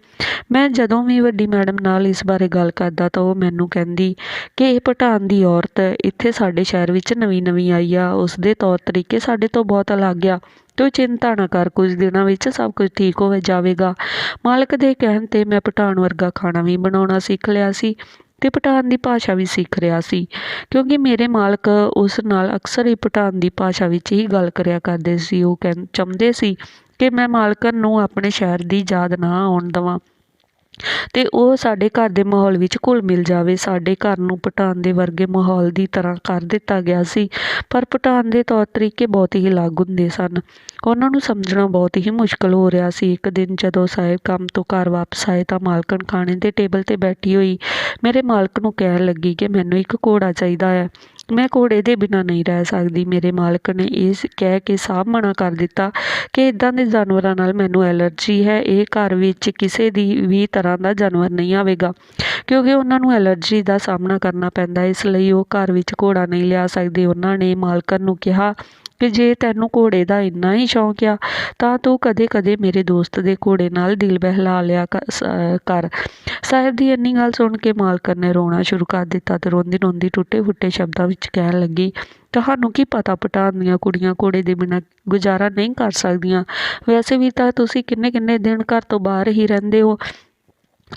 ਮੈਂ ਜਦੋਂ ਵੀ ਵੱਡੀ ਮੈਡਮ ਨਾਲ ਇਸ ਬਾਰੇ ਗੱਲ ਕਰਦਾ ਤਾਂ ਉਹ ਮੈਨੂੰ ਕਹਿੰਦੀ ਕਿ ਇਹ ਪਠਾਨ ਦੀ ਔਰਤ ਇੱਥੇ ਸਾਡੇ ਸ਼ਹਿਰ ਵਿੱਚ ਨਵੀਂ-ਨਵੀਂ ਆਈ ਆ। ਉਸ ਦੇ ਤੌਰ ਤਰੀਕੇ ਸਾਡੇ ਤੋਂ ਬਹੁਤ ਅਲੱਗ ਆ। ਤੂੰ ਚਿੰਤਾ ਨਾ ਕਰ, ਕੁਝ ਦਿਨਾਂ ਵਿੱਚ ਸਭ ਕੁਝ ਠੀਕ ਹੋ ਜਾਵੇਗਾ। ਮਾਲਕ ਦੇ ਕਹਿਣ ਤੇ ਮੈਂ ਪਟਾਨ ਵਰਗਾ ਖਾਣਾ ਵੀ ਬਣਾਉਣਾ ਸਿੱਖ ਲਿਆ ਸੀ ਤੇ ਪਠਾਨ ਦੀ ਭਾਸ਼ਾ ਵੀ ਸਿੱਖ ਰਿਹਾ ਸੀ, ਕਿਉਂਕਿ ਮੇਰੇ ਮਾਲਕ ਉਸ ਨਾਲ ਅਕਸਰ ਹੀ ਪਠਾਨ ਦੀ ਭਾਸ਼ਾ ਵਿੱਚ ਹੀ ਗੱਲ ਕਰਿਆ ਕਰਦੇ ਸੀ। ਉਹ ਕਹਿੰ ਚਾਹੁੰਦੇ ਸੀ ਕਿ ਮੈਂ ਮਾਲਕਨ ਨੂੰ ਆਪਣੇ ਸ਼ਹਿਰ ਦੀ ਯਾਦ ਨਾ ਆਉਣ ਦੇਵਾਂ। ਤੇ ਉਹ ਸਾਡੇ ਘਰ ਦੇ ਮਾਹੌਲ ਵਿੱਚ ਘੁਲ ਮਿਲ ਜਾਵੇ। ਸਾਡੇ ਘਰ ਨੂੰ ਪਠਾਨ ਦੇ ਵਰਗੇ ਮਾਹੌਲ ਦੀ ਤਰ੍ਹਾਂ ਕਰ ਦਿੱਤਾ ਗਿਆ ਸੀ, ਪਰ ਪਠਾਨ ਦੇ ਤੌਰ ਤਰੀਕੇ ਬਹੁਤ ਹੀ ਅਲੱਗ ਹੁੰਦੇ ਸਨ। ਉਹਨਾਂ ਨੂੰ ਸਮਝਣਾ ਬਹੁਤ ਹੀ ਮੁਸ਼ਕਲ ਹੋ ਰਿਹਾ ਸੀ। ਇੱਕ ਦਿਨ ਜਦੋਂ ਸਾਹਿਬ ਕੰਮ ਤੋਂ ਘਰ ਵਾਪਸ ਆਏ ਤਾਂ ਮਾਲਕਣ ਖਾਣੇ ਦੇ ਟੇਬਲ ਤੇ ਬੈਠੀ ਹੋਈ ਮੇਰੇ ਮਾਲਕ ਨੂੰ ਕਹਿਣ ਲੱਗੀ ਕਿ ਮੈਨੂੰ ਇੱਕ ਘੋੜਾ ਚਾਹੀਦਾ ਹੈ। ਮੈਂ ਘੋੜੇ ਦੇ ਬਿਨਾਂ ਨਹੀਂ ਰਹਿ ਸਕਦੀ। ਮੇਰੇ ਮਾਲਕ ਨੇ ਇਸ ਕਹਿ ਕੇ ਸਾਫ਼ ਮਨਾ ਕਰ ਦਿੱਤਾ ਕਿ ਇਦਾਂ ਦੇ ਜਾਨਵਰਾਂ ਨਾਲ ਮੈਨੂੰ ਐਲਰਜੀ ਹੈ। ਇਹ ਘਰ ਵਿੱਚ ਕਿਸੇ ਦੀ ਵੀ ਤਰ੍ਹਾਂ ਦਾ ਜਾਨਵਰ ਨਹੀਂ ਆਵੇਗਾ, ਕਿਉਂਕਿ ਉਹਨਾਂ ਨੂੰ ਐਲਰਜੀ ਦਾ ਸਾਹਮਣਾ ਕਰਨਾ ਪੈਂਦਾ। ਇਸ ਲਈ ਉਹ ਘਰ ਵਿੱਚ ਘੋੜਾ ਨਹੀਂ ਲਿਆ ਸਕਦੇ। ਉਹਨਾਂ ਨੇ ਮਾਲਕਨ ਨੂੰ ਕਿਹਾ ਕਿ ਜੇ ਤੈਨੂੰ ਘੋੜੇ ਦਾ ਇੰਨਾ ਹੀ ਸ਼ੌਂਕ ਆ, ਤਾਂ ਤੂੰ ਕਦੇ-ਕਦੇ ਮੇਰੇ ਦੋਸਤ ਦੇ ਘੋੜੇ ਨਾਲ ਦਿਲ ਬਹਿਲਾ ਲਿਆ ਕ- ਕਰ। ਸਾਹਿਬ ਦੀ ਇੰਨੀ ਗੱਲ ਸੁਣ ਕੇ ਮਾਲਕਣ ਨੇ ਰੋਣਾ ਸ਼ੁਰੂ ਕਰ ਦਿੱਤਾ ਤੇ ਰੋਂਦੀ-ਰੋਂਦੀ ਟੁੱਟੇ-ਫੁੱਟੇ ਸ਼ਬਦਾਂ ਵਿੱਚ ਕਹਿਣ ਲੱਗੀ, ਤੁਹਾਨੂੰ ਕੀ ਪਤਾ ਪਟਾਨ ਦੀਆਂ ਕੁੜੀਆਂ ਘੋੜੇ ਦੇ ਬਿਨਾਂ ਗੁਜ਼ਾਰਾ ਨਹੀਂ ਕਰ ਸਕਦੀਆਂ? ਵੈਸੇ ਵੀ ਤਾਂ ਤੁਸੀਂ ਕਿੰਨੇ-ਕਿੰਨੇ ਦਿਨ ਘਰ ਤੋਂ ਬਾਹਰ ਹੀ ਰਹਿੰਦੇ ਹੋ।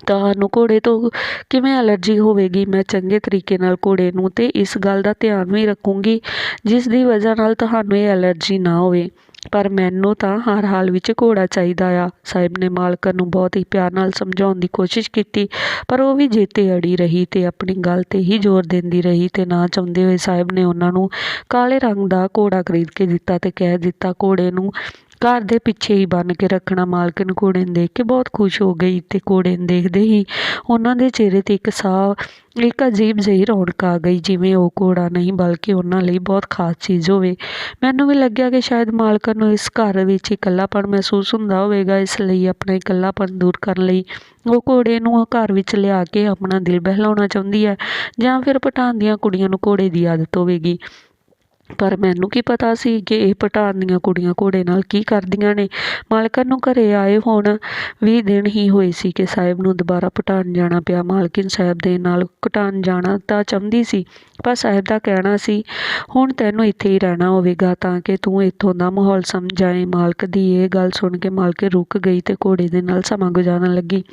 ਤੁਹਾਨੂੰ ਘੋੜੇ ਤੋਂ ਕਿਵੇਂ ਐਲਰਜੀ ਹੋਵੇਗੀ? ਮੈਂ ਚੰਗੇ ਤਰੀਕੇ ਨਾਲ ਘੋੜੇ ਨੂੰ ਅਤੇ ਇਸ ਗੱਲ ਦਾ ਧਿਆਨ ਵੀ ਰੱਖੂੰਗੀ, ਜਿਸ ਦੀ ਵਜ੍ਹਾ ਨਾਲ ਤੁਹਾਨੂੰ ਇਹ ਐਲਰਜੀ ਨਾ ਹੋਵੇ। ਪਰ ਮੈਨੂੰ ਤਾਂ ਹਰ ਹਾਲ ਵਿੱਚ ਘੋੜਾ ਚਾਹੀਦਾ ਆ। ਸਾਹਿਬ ਨੇ ਮਾਲਕਣ ਨੂੰ ਬਹੁਤ ਹੀ ਪਿਆਰ ਨਾਲ ਸਮਝਾਉਣ ਦੀ ਕੋਸ਼ਿਸ਼ ਕੀਤੀ, ਪਰ ਉਹ ਵੀ ਜੇਤੇ ਅੜੀ ਰਹੀ ਤੇ ਆਪਣੀ ਗੱਲ ਤੇ ਹੀ ਜ਼ੋਰ ਦਿੰਦੀ ਰਹੀ ਤੇ ਨਾ ਚਾਹੁੰਦੇ ਹੋਏ ਸਾਹਿਬ ਨੇ ਉਹਨਾਂ ਨੂੰ ਕਾਲੇ ਰੰਗ ਦਾ ਘੋੜਾ ਖਰੀਦ ਕੇ ਦਿੱਤਾ ਤੇ ਕਹਿ ਦਿੱਤਾ ਘੋੜੇ ਨੂੰ ਘਰ ਦੇ ਪਿੱਛੇ ਹੀ ਬੰਨ੍ਹ ਕੇ ਰੱਖਣਾ ਮਾਲਕਣ ਘੋੜੇ ਨੂੰ ਦੇਖ ਕੇ ਬਹੁਤ ਖੁਸ਼ ਹੋ ਗਈ ਅਤੇ ਘੋੜੇ ਨੂੰ ਦੇਖਦੇ ਹੀ ਉਹਨਾਂ ਦੇ ਚਿਹਰੇ ਤੇ ਇੱਕ ਸਾਹ, ਇੱਕ ਅਜੀਬ ਜਿਹੀ ਰੌਣਕ ਆ ਗਈ ਜਿਵੇਂ ਉਹ ਘੋੜਾ ਨਹੀਂ ਬਲਕਿ ਉਹਨਾਂ ਲਈ ਬਹੁਤ ਖਾਸ ਚੀਜ਼ ਹੋਵੇ। ਮੈਨੂੰ ਵੀ ਲੱਗਿਆ ਕਿ ਸ਼ਾਇਦ ਮਾਲਕਣ ਨੂੰ ਇਸ ਘਰ ਵਿੱਚ ਇਕੱਲਾਪਣ ਮਹਿਸੂਸ ਹੁੰਦਾ ਹੋਵੇਗਾ, ਇਸ ਲਈ ਆਪਣਾ ਇਕੱਲਾਪਣ ਦੂਰ ਕਰਨ ਲਈ ਉਹ ਘੋੜੇ ਨੂੰ ਘਰ ਵਿੱਚ ਲਿਆ ਕੇ ਆਪਣਾ ਦਿਲ ਬਹਿਲਾਉਣਾ ਚਾਹੁੰਦੀ ਹੈ ਜਾਂ ਫਿਰ ਪਠਾਨ ਦੀਆਂ ਕੁੜੀਆਂ ਨੂੰ ਘੋੜੇ ਦੀ ਆਦਤ ਹੋਵੇਗੀ। ਪਰ ਮੈਨੂੰ ਕੀ ਪਤਾ ਸੀ ਕਿ ਇਹ ਪਠਾਨ ਦੀਆਂ ਕੁੜੀਆਂ ਘੋੜੇ ਨਾਲ ਕੀ ਕਰਦੀਆਂ ਨੇ। ਮਾਲਕਣ ਨੂੰ ਘਰੇ ਆਏ ਹੁਣ 20 ਦਿਨ ਹੀ ਹੋਏ ਸੀ ਕਿ ਸਾਹਿਬ ਨੂੰ ਦੁਬਾਰਾ ਪਠਾਨ ਜਾਣਾ ਪਿਆ। ਮਾਲਕਿਨ ਸਾਹਿਬ ਦੇ ਨਾਲ ਪਠਾਨ ਜਾਣਾ ਤਾਂ ਚਾਹੁੰਦੀ ਸੀ। ਪਰ ਸਾਹਿਬ ਦਾ ਕਹਿਣਾ ਸੀ, ਹੁਣ ਤੈਨੂੰ ਇੱਥੇ ਹੀ ਰਹਿਣਾ ਹੋਵੇਗਾ ਤਾਂ ਕਿ ਤੂੰ ਇੱਥੋਂ ਦਾ ਮਾਹੌਲ ਸਮਝ ਆਏ ਮਾਲਕ ਦੀ ਇਹ ਗੱਲ ਸੁਣ ਕੇ ਮਾਲਕੇ ਰੁਕ ਗਈ ਤੇ ਘੋੜੇ ਦੇ ਨਾਲ ਸਮਾਂ ਗੁਜ਼ਾਰਨ ਲੱਗੀ।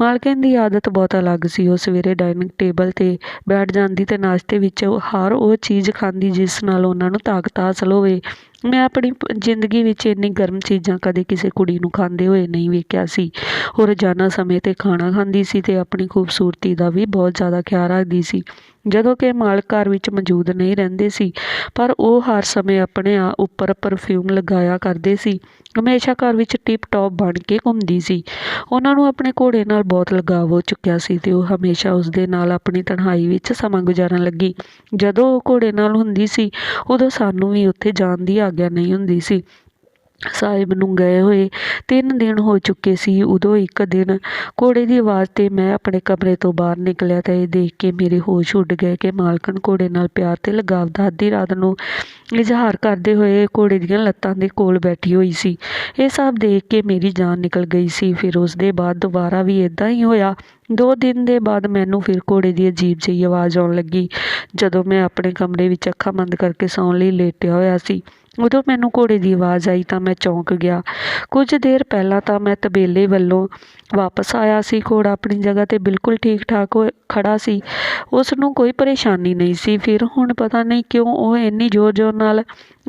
ਮਾਲਕਿਨ ਦੀ ਆਦਤ ਬਹੁਤ ਅਲੱਗ ਸੀ। ਉਹ ਸਵੇਰੇ ਡਾਈਨਿੰਗ ਟੇਬਲ ਤੇ ਬੈਠ ਜਾਂਦੀ ਤੇ ਨਾਸ਼ਤੇ ਵਿੱਚ ਹਰ ਉਹ ਚੀਜ਼ ਖਾਂਦੀ ਜਿਸ ਨਾਲ ਉਹਨਾਂ ਨੂੰ ਤਾਕਤ ਹਾਸਲ ਹੋਵੇ। ਮੈਂ ਆਪਣੀ ਜ਼ਿੰਦਗੀ ਵਿੱਚ ਇੰਨੀ ਗਰਮ ਚੀਜ਼ਾਂ ਕਦੇ ਕਿਸੇ ਕੁੜੀ ਨੂੰ ਖਾਂਦੇ ਹੋਏ ਨਹੀਂ ਵੇਖਿਆ ਸੀ। ਉਹ ਰੋਜ਼ਾਨਾ ਸਮੇਂ ਤੇ ਖਾਣਾ ਖਾਂਦੀ ਸੀ ਅਤੇ ਆਪਣੀ ਖੂਬਸੂਰਤੀ ਦਾ ਵੀ ਬਹੁਤ ਜ਼ਿਆਦਾ ਖਿਆਲ ਰੱਖਦੀ ਸੀ। ਜਦੋਂ ਕਿ ਮਾਲਕ ਘਰ ਵਿੱਚ ਮੌਜੂਦ ਨਹੀਂ ਰਹਿੰਦੇ ਸੀ, ਪਰ ਉਹ ਹਰ ਸਮੇਂ ਆਪਣੇ ਆ ਉੱਪਰ ਪਰਫਿਊਮ ਲਗਾਇਆ ਕਰਦੇ ਸੀ। ਹਮੇਸ਼ਾ ਘਰ ਵਿੱਚ ਟਿਪ ਟੌਪ ਬਣ ਕੇ ਘੁੰਮਦੀ ਸੀ। ਉਹਨਾਂ ਨੂੰ ਆਪਣੇ ਘੋੜੇ ਨਾਲ ਬਹੁਤ ਲਗਾਵ ਹੋ ਚੁੱਕਿਆ ਸੀ ਤੇ ਉਹ ਹਮੇਸ਼ਾ ਉਸ ਦੇ ਨਾਲ ਆਪਣੀ ਤਨਹਾਈ ਵਿੱਚ ਸਮਾਂ ਗੁਜ਼ਾਰਨ ਲੱਗੀ। ਜਦੋਂ ਉਹ ਘੋੜੇ ਨਾਲ ਹੁੰਦੀ ਸੀ, ਉਦੋਂ ਸਾਨੂੰ ਵੀ ਉੱਥੇ ਜਾਣ ਦੀ ਆਗਿਆ ਨਹੀਂ ਹੁੰਦੀ ਸੀ। ਸਾਹਿਬ ਨੂੰ ਗਏ ਹੋਏ ਤਿੰਨ ਦਿਨ ਹੋ ਚੁੱਕੇ ਸੀ। ਉਦੋਂ ਇੱਕ ਦਿਨ ਘੋੜੇ ਦੀ ਆਵਾਜ਼ ਤੇ ਮੈਂ ਆਪਣੇ ਕਮਰੇ ਤੋਂ ਬਾਹਰ ਨਿਕਲਿਆ ਤਾਂ ਇਹ ਦੇਖ ਕੇ ਮੇਰੇ ਹੋਸ਼ ਉੱਡ ਗਏ ਕਿ ਮਾਲਕਣ ਘੋੜੇ ਨਾਲ ਪਿਆਰ ਤੇ ਲਗਾਵ ਦਾ ਅੱਧੀ ਰਾਤ ਨੂੰ ਇਜ਼ਹਾਰ ਕਰਦੇ ਹੋਏ ਘੋੜੇ ਦੀਆਂ ਲੱਤਾਂ ਦੇ ਕੋਲ ਬੈਠੀ ਹੋਈ ਸੀ। ਇਹ ਸਭ ਦੇਖ ਕੇ ਮੇਰੀ ਜਾਨ ਨਿਕਲ ਗਈ ਸੀ। ਫਿਰ ਉਸ ਦੇ ਬਾਅਦ ਦੁਬਾਰਾ ਵੀ ਇਦਾਂ ਹੀ ਹੋਇਆ। ਦੋ ਦਿਨ ਦੇ ਬਾਅਦ ਮੈਨੂੰ ਫਿਰ ਘੋੜੇ ਦੀ ਅਜੀਬ ਜਿਹੀ ਆਵਾਜ਼ ਆਉਣ ਲੱਗੀ। ਜਦੋਂ ਮੈਂ ਆਪਣੇ ਕਮਰੇ ਵਿੱਚ ਅੱਖਾਂ ਬੰਦ ਕਰਕੇ ਸੌਣ ਲਈ ਲੇਟਿਆ ਹੋਇਆ ਸੀ ਉਦੋਂ ਮੈਨੂੰ ਘੋੜੇ ਦੀ ਆਵਾਜ਼ ਆਈ ਤਾਂ ਮੈਂ ਚੌਂਕ ਗਿਆ। ਕੁਝ ਦੇਰ ਪਹਿਲਾਂ ਤਾਂ ਮੈਂ ਤਬੇਲੇ ਵੱਲੋਂ ਵਾਪਸ ਆਇਆ ਸੀ। ਘੋੜਾ ਆਪਣੀ ਜਗ੍ਹਾ ਤੇ ਬਿਲਕੁਲ ਠੀਕ ਠਾਕ ਹੋ ਖੜ੍ਹਾ ਸੀ। ਉਸ ਨੂੰ ਕੋਈ ਪਰੇਸ਼ਾਨੀ ਨਹੀਂ ਸੀ। ਫਿਰ ਹੁਣ ਪਤਾ ਨਹੀਂ ਕਿਉਂ ਉਹ ਇੰਨੀ ਜ਼ੋਰ ਜ਼ੋਰ ਨਾਲ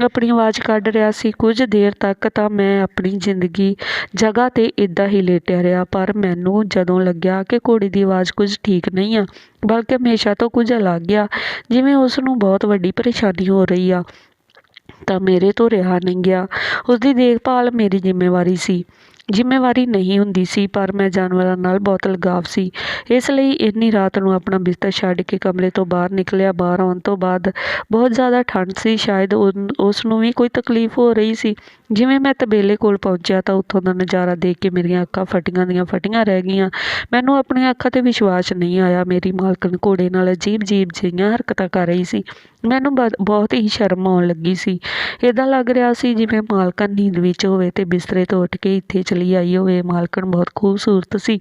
ਆਪਣੀ ਆਵਾਜ਼ ਕੱਢ ਰਿਹਾ ਸੀ। ਕੁਝ ਦੇਰ ਤੱਕ ਤਾਂ ਮੈਂ ਆਪਣੀ ਜ਼ਿੰਦਗੀ ਜਗ੍ਹਾ ਤੇ ਇੱਦਾਂ ਹੀ ਲੇਟਿਆ ਰਿਹਾ। ਪਰ ਮੈਨੂੰ ਜਦੋਂ ਲੱਗਿਆ ਕਿ ਘੋੜੇ ਦੀ ਆਵਾਜ਼ ਕੁਝ ਠੀਕ ਨਹੀਂ ਆ, ਬਲਕਿ ਹਮੇਸ਼ਾ ਤੋਂ ਕੁਝ ਅਲੱਗ ਆ, ਜਿਵੇਂ ਉਸ ਨੂੰ ਬਹੁਤ ਵੱਡੀ ਪਰੇਸ਼ਾਨੀ ਹੋ ਰਹੀ ਆ ਤਾਂ ਮੇਰੇ ਤੋਂ ਰਿਹਾ ਨਹੀਂ ਗਿਆ। ਉਸ ਦੀ ਦੇਖਭਾਲ ਮੇਰੀ ਜ਼ਿੰਮੇਵਾਰੀ ਸੀ। ਜ਼ਿੰਮੇਵਾਰੀ ਨਹੀਂ ਹੁੰਦੀ ਸੀ, ਪਰ ਮੈਂ ਜਾਨਵਰਾਂ ਨਾਲ ਬਹੁਤ ਲਗਾਵ ਸੀ। ਇਸ ਲਈ ਇੰਨੀ ਰਾਤ ਨੂੰ ਆਪਣਾ ਬਿਸਤਰ ਛੱਡ ਕੇ ਕਮਰੇ ਤੋਂ ਬਾਹਰ ਨਿਕਲਿਆ। ਬਾਹਰ ਆਉਣ ਤੋਂ ਬਾਅਦ ਬਹੁਤ ਜ਼ਿਆਦਾ ਠੰਡ ਸੀ। ਸ਼ਾਇਦ ਉਨ- ਉਸ ਨੂੰ ਵੀ ਕੋਈ ਤਕਲੀਫ ਹੋ ਰਹੀ ਸੀ। ਜਿਵੇਂ ਮੈਂ ਤਬੇਲੇ ਕੋਲ ਪਹੁੰਚਿਆ ਤਾਂ ਉੱਥੋਂ ਦਾ ਨਜ਼ਾਰਾ ਦੇਖ ਕੇ ਮੇਰੀਆਂ ਅੱਖਾਂ ਫਟੀਆਂ ਦੀਆਂ ਫਟੀਆਂ ਰਹਿ ਗਈਆਂ। ਮੈਨੂੰ ਆਪਣੀਆਂ ਅੱਖਾਂ ਤੇ ਵਿਸ਼ਵਾਸ ਨਹੀਂ ਆਇਆ। ਮੇਰੀ ਮਾਲਕਣ ਘੋੜੇ ਨਾਲ ਅਜੀਬ ਅਜੀਬ ਜਿਹੀਆਂ ਹਰਕਤਾਂ ਕਰ ਰਹੀ ਸੀ। ਮੈਨੂੰ ਬ- ਬਹੁਤ ਹੀ ਸ਼ਰਮ ਆਉਣ ਲੱਗੀ ਸੀ। ਇੱਦਾਂ ਲੱਗ ਰਿਹਾ ਸੀ ਜਿਵੇਂ ਮਾਲਕਣ ਨੀਂਦ ਵਿੱਚ ਹੋਵੇ ਅਤੇ ਬਿਸਤਰੇ ਤੋਂ ਉੱਠ ਕੇ ਇੱਥੇ ਚਲੀ ਆਈ ਹੋਵੇ। ਮਾਲਕਣ ਬਹੁਤ ਖੂਬਸੂਰਤ ਸੀ।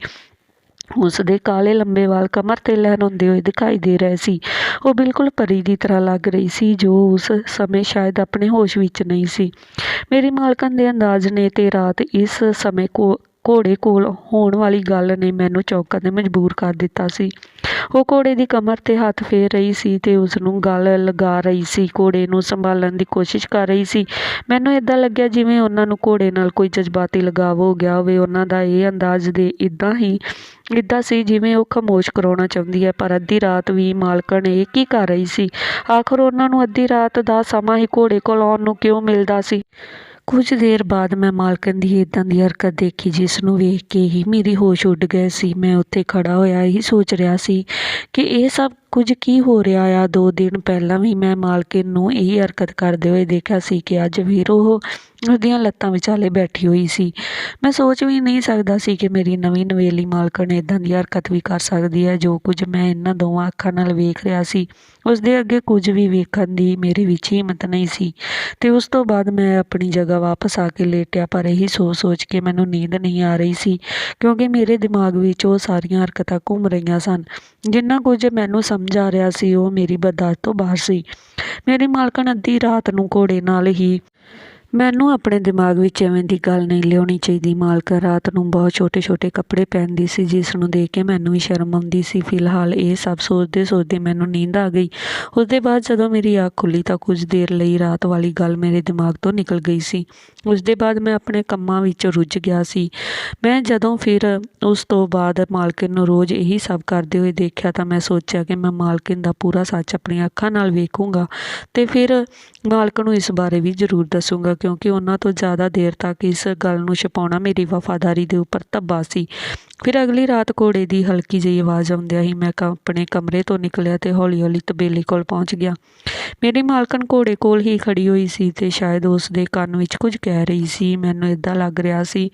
ਉਸ ਦੇ ਕਾਲੇ ਲੰਬੇ ਵਾਲ ਕਮਰ ਤੇ ਲਹਿਰਾਉਂਦੇ ਹੋਏ ਦਿਖਾਈ ਦੇ ਰਹੇ ਸੀ। ਉਹ ਬਿਲਕੁਲ ਪਰੀ ਦੀ ਤਰ੍ਹਾਂ ਲੱਗ ਰਹੀ ਸੀ ਜੋ ਉਸ ਸਮੇਂ ਸ਼ਾਇਦ ਆਪਣੇ ਹੋਸ਼ ਵਿੱਚ ਨਹੀਂ ਸੀ। ਮੇਰੀ ਮਾਲਕਣ ਦੇ ਅੰਦਾਜ਼ ਨੇ ਤੇ ਰਾਤ ਇਸ ਸਮੇਂ ਕੋ ਘੋੜੇ ਕੋਲ ਹੋਣ ਵਾਲੀ ਗੱਲ ਨੇ ਮੈਨੂੰ ਚੌਂਕਣ ਤੇ ਮਜਬੂਰ ਕਰ ਦਿੱਤਾ ਸੀ। ਉਹ ਘੋੜੇ ਦੀ ਕਮਰ ਤੇ ਹੱਥ ਫੇਰ ਰਹੀ ਸੀ ਅਤੇ ਉਸ ਨੂੰ ਗਲ ਲਗਾ ਰਹੀ ਸੀ, ਘੋੜੇ ਨੂੰ ਸੰਭਾਲਣ ਦੀ ਕੋਸ਼ਿਸ਼ ਕਰ ਰਹੀ ਸੀ। ਮੈਨੂੰ ਇੱਦਾਂ ਲੱਗਿਆ ਜਿਵੇਂ ਉਹਨਾਂ ਨੂੰ ਘੋੜੇ ਨਾਲ ਕੋਈ ਜਜ਼ਬਾਤੀ ਲਗਾਵ ਹੋ ਗਿਆ ਹੋਵੇ। ਉਹਨਾਂ ਦਾ ਇਹ ਅੰਦਾਜ਼ ਦੇ ਇੱਦਾਂ ਹੀ ਇੱਦਾਂ ਸੀ ਜਿਵੇਂ ਉਹ ਖਾਮੋਸ਼ ਕਰਾਉਣਾ ਚਾਹੁੰਦੀ ਹੈ, ਪਰ ਅੱਧੀ ਰਾਤ ਵੀ ਮਾਲਕਣ ਇਹ ਕੀ ਕਰ ਰਹੀ ਸੀ? ਆਖਰ ਉਹਨਾਂ ਨੂੰ ਅੱਧੀ ਰਾਤ ਦਾ ਸਮਾਂ ਹੀ ਘੋੜੇ ਕੋਲ ਆਉਣ ਨੂੰ ਕਿਉਂ ਮਿਲਦਾ ਸੀ? ਕੁਝ ਦੇਰ ਬਾਅਦ ਮੈਂ ਮਾਲਕਣ ਦੀ ਇਦਾਂ ਦੀ ਹਰਕਤ ਦੇਖੀ ਜਿਸ ਨੂੰ ਵੇਖ ਕੇ ਹੀ ਮੇਰੀ ਹੋਸ਼ ਉੱਡ ਗਏ ਸੀ। ਮੈਂ ਉੱਥੇ ਖੜ੍ਹਾ ਹੋਇਆ ਹੀ ਸੋਚ ਰਿਹਾ ਸੀ ਕਿ ਇਹ ਸਭ ਕੁਝ ਕੀ ਹੋ ਰਿਹਾ ਆ? ਦੋ ਦਿਨ ਪਹਿਲਾਂ ਵੀ ਮੈਂ ਮਾਲਕਿਨ ਨੂੰ ਇਹੀ ਹਰਕਤ ਕਰਦੇ ਹੋਏ ਦੇਖਿਆ ਸੀ ਕਿ ਅੱਜ ਫਿਰ ਉਹ ਉਹਦੀਆਂ ਲੱਤਾਂ ਵਿਚਾਲੇ ਬੈਠੀ ਹੋਈ ਸੀ। ਮੈਂ ਸੋਚ ਵੀ ਨਹੀਂ ਸਕਦਾ ਸੀ ਕਿ ਮੇਰੀ ਨਵੀਂ ਨਵੇਲੀ ਮਾਲਕਣ ਇਦਾਂ ਦੀ ਹਰਕਤ ਵੀ ਕਰ ਸਕਦੀ ਹੈ, ਜੋ ਕੁਝ ਮੈਂ ਇਹਨਾਂ ਦੋਵਾਂ ਅੱਖਾਂ ਨਾਲ ਵੇਖ ਰਿਹਾ ਸੀ। ਉਸ ਦੇ ਅੱਗੇ ਕੁਝ ਵੀ ਵੇਖਣ ਦੀ ਮੇਰੇ ਵਿੱਚ ਹਿੰਮਤ ਨਹੀਂ ਸੀ ਤੇ ਉਸ ਤੋਂ ਬਾਅਦ ਮੈਂ ਆਪਣੀ ਜਗ੍ਹਾ ਵਾਪਸ ਆ ਕੇ ਲੇਟਿਆ, ਪਰ ਇਹੀ ਸੋਚ ਸੋਚ ਕੇ ਮੈਨੂੰ ਨੀਂਦ ਨਹੀਂ ਆ ਰਹੀ ਸੀ, ਕਿਉਂਕਿ ਮੇਰੇ ਦਿਮਾਗ ਵਿੱਚ ਉਹ ਸਾਰੀਆਂ ਹਰਕਤਾਂ ਘੁੰਮ ਰਹੀਆਂ ਸਨ। ਜਿੰਨਾ ਕੁਝ ਮੈਨੂੰ ਸਮਝ ਆ ਰਿਹਾ ਸੀ ਉਹ ਮੇਰੀ ਬਰਦਾਸ਼ਤ ਤੋਂ ਬਾਹਰ ਸੀ। ਮੇਰੀ ਮਾਲਕਣ ਅੱਧੀ ਰਾਤ ਨੂੰ ਘੋੜੇ ਨਾਲ ਹੀ ਮੈਨੂੰ ਆਪਣੇ ਦਿਮਾਗ ਵਿੱਚ ਐਵੇਂ ਦੀ ਗੱਲ ਨਹੀਂ ਲਿਆਉਣੀ ਚਾਹੀਦੀ। ਮਾਲਕਾ ਰਾਤ ਨੂੰ ਬਹੁਤ ਛੋਟੇ ਛੋਟੇ ਕੱਪੜੇ ਪਹਿਨਦੀ ਸੀ, ਜਿਸ ਨੂੰ ਦੇਖ ਕੇ ਮੈਨੂੰ ਵੀ ਸ਼ਰਮ ਆਉਂਦੀ ਸੀ। ਫਿਲਹਾਲ ਇਹ ਸਭ ਸੋਚਦੇ ਸੋਚਦੇ ਮੈਨੂੰ ਨੀਂਦ ਆ ਗਈ। ਉਸ ਦੇ ਬਾਅਦ ਜਦੋਂ ਮੇਰੀ ਅੱਖ ਖੁੱਲੀ ਤਾਂ ਕੁਝ ਦੇਰ ਲਈ ਰਾਤ ਵਾਲੀ ਗੱਲ ਮੇਰੇ ਦਿਮਾਗ ਤੋਂ ਨਿਕਲ ਗਈ ਸੀ। ਉਸ ਦੇ ਬਾਅਦ ਮੈਂ ਆਪਣੇ ਕੰਮਾਂ ਵਿੱਚ ਰੁੱਝ ਗਿਆ ਸੀ। ਮੈਂ ਜਦੋਂ ਫਿਰ ਉਸ ਤੋਂ ਬਾਅਦ ਮਾਲਕਿਨ ਨੂੰ ਰੋਜ਼ ਇਹੀ ਸਭ ਕਰਦੇ ਹੋਏ ਦੇਖਿਆ ਤਾਂ ਮੈਂ ਸੋਚਿਆ ਕਿ ਮੈਂ ਮਾਲਕਿਨ ਦਾ ਪੂਰਾ ਸੱਚ ਆਪਣੀਆਂ ਅੱਖਾਂ ਨਾਲ ਵੇਖੂੰਗਾ ਤੇ ਫਿਰ ਮਾਲਕ ਨੂੰ ਇਸ ਬਾਰੇ ਵੀ ਜ਼ਰੂਰ ਦੱਸੂੰਗਾ ਕਿਉਂਕਿ ਉਹਨਾਂ ਤੋਂ ਜ਼ਿਆਦਾ ਦੇਰ ਤੱਕ ਇਸ ਗੱਲ ਨੂੰ ਛੁਪਾਉਣਾ ਮੇਰੀ ਵਫਾਦਾਰੀ ਦੇ ਉੱਪਰ ਧੱਬਾ ਸੀ। ਫਿਰ ਅਗਲੀ ਰਾਤ ਘੋੜੇ ਦੀ ਹਲਕੀ ਜਿਹੀ ਆਵਾਜ਼ ਆਉਂਦਿਆਂ ਹੀ ਮੈਂ ਕ- ਆਪਣੇ ਕਮਰੇ ਤੋਂ ਨਿਕਲਿਆ ਤੇ ਹੌਲੀ-ਹੌਲੀ ਤਬੇਲੇ ਕੋਲ ਪਹੁੰਚ ਗਿਆ। ਮੇਰੀ ਮਾਲਕਣ ਘੋੜੇ ਕੋਲ ਹੀ ਖੜ੍ਹੀ ਹੋਈ ਸੀ ਤੇ ਸ਼ਾਇਦ ਉਸ ਦੇ ਕੰਨ ਵਿੱਚ ਕੁਝ ਕਹਿ ਰਹੀ ਸੀ, ਮੈਨੂੰ ਇਦਾਂ ਲੱਗ ਰਿਹਾ ਸੀ,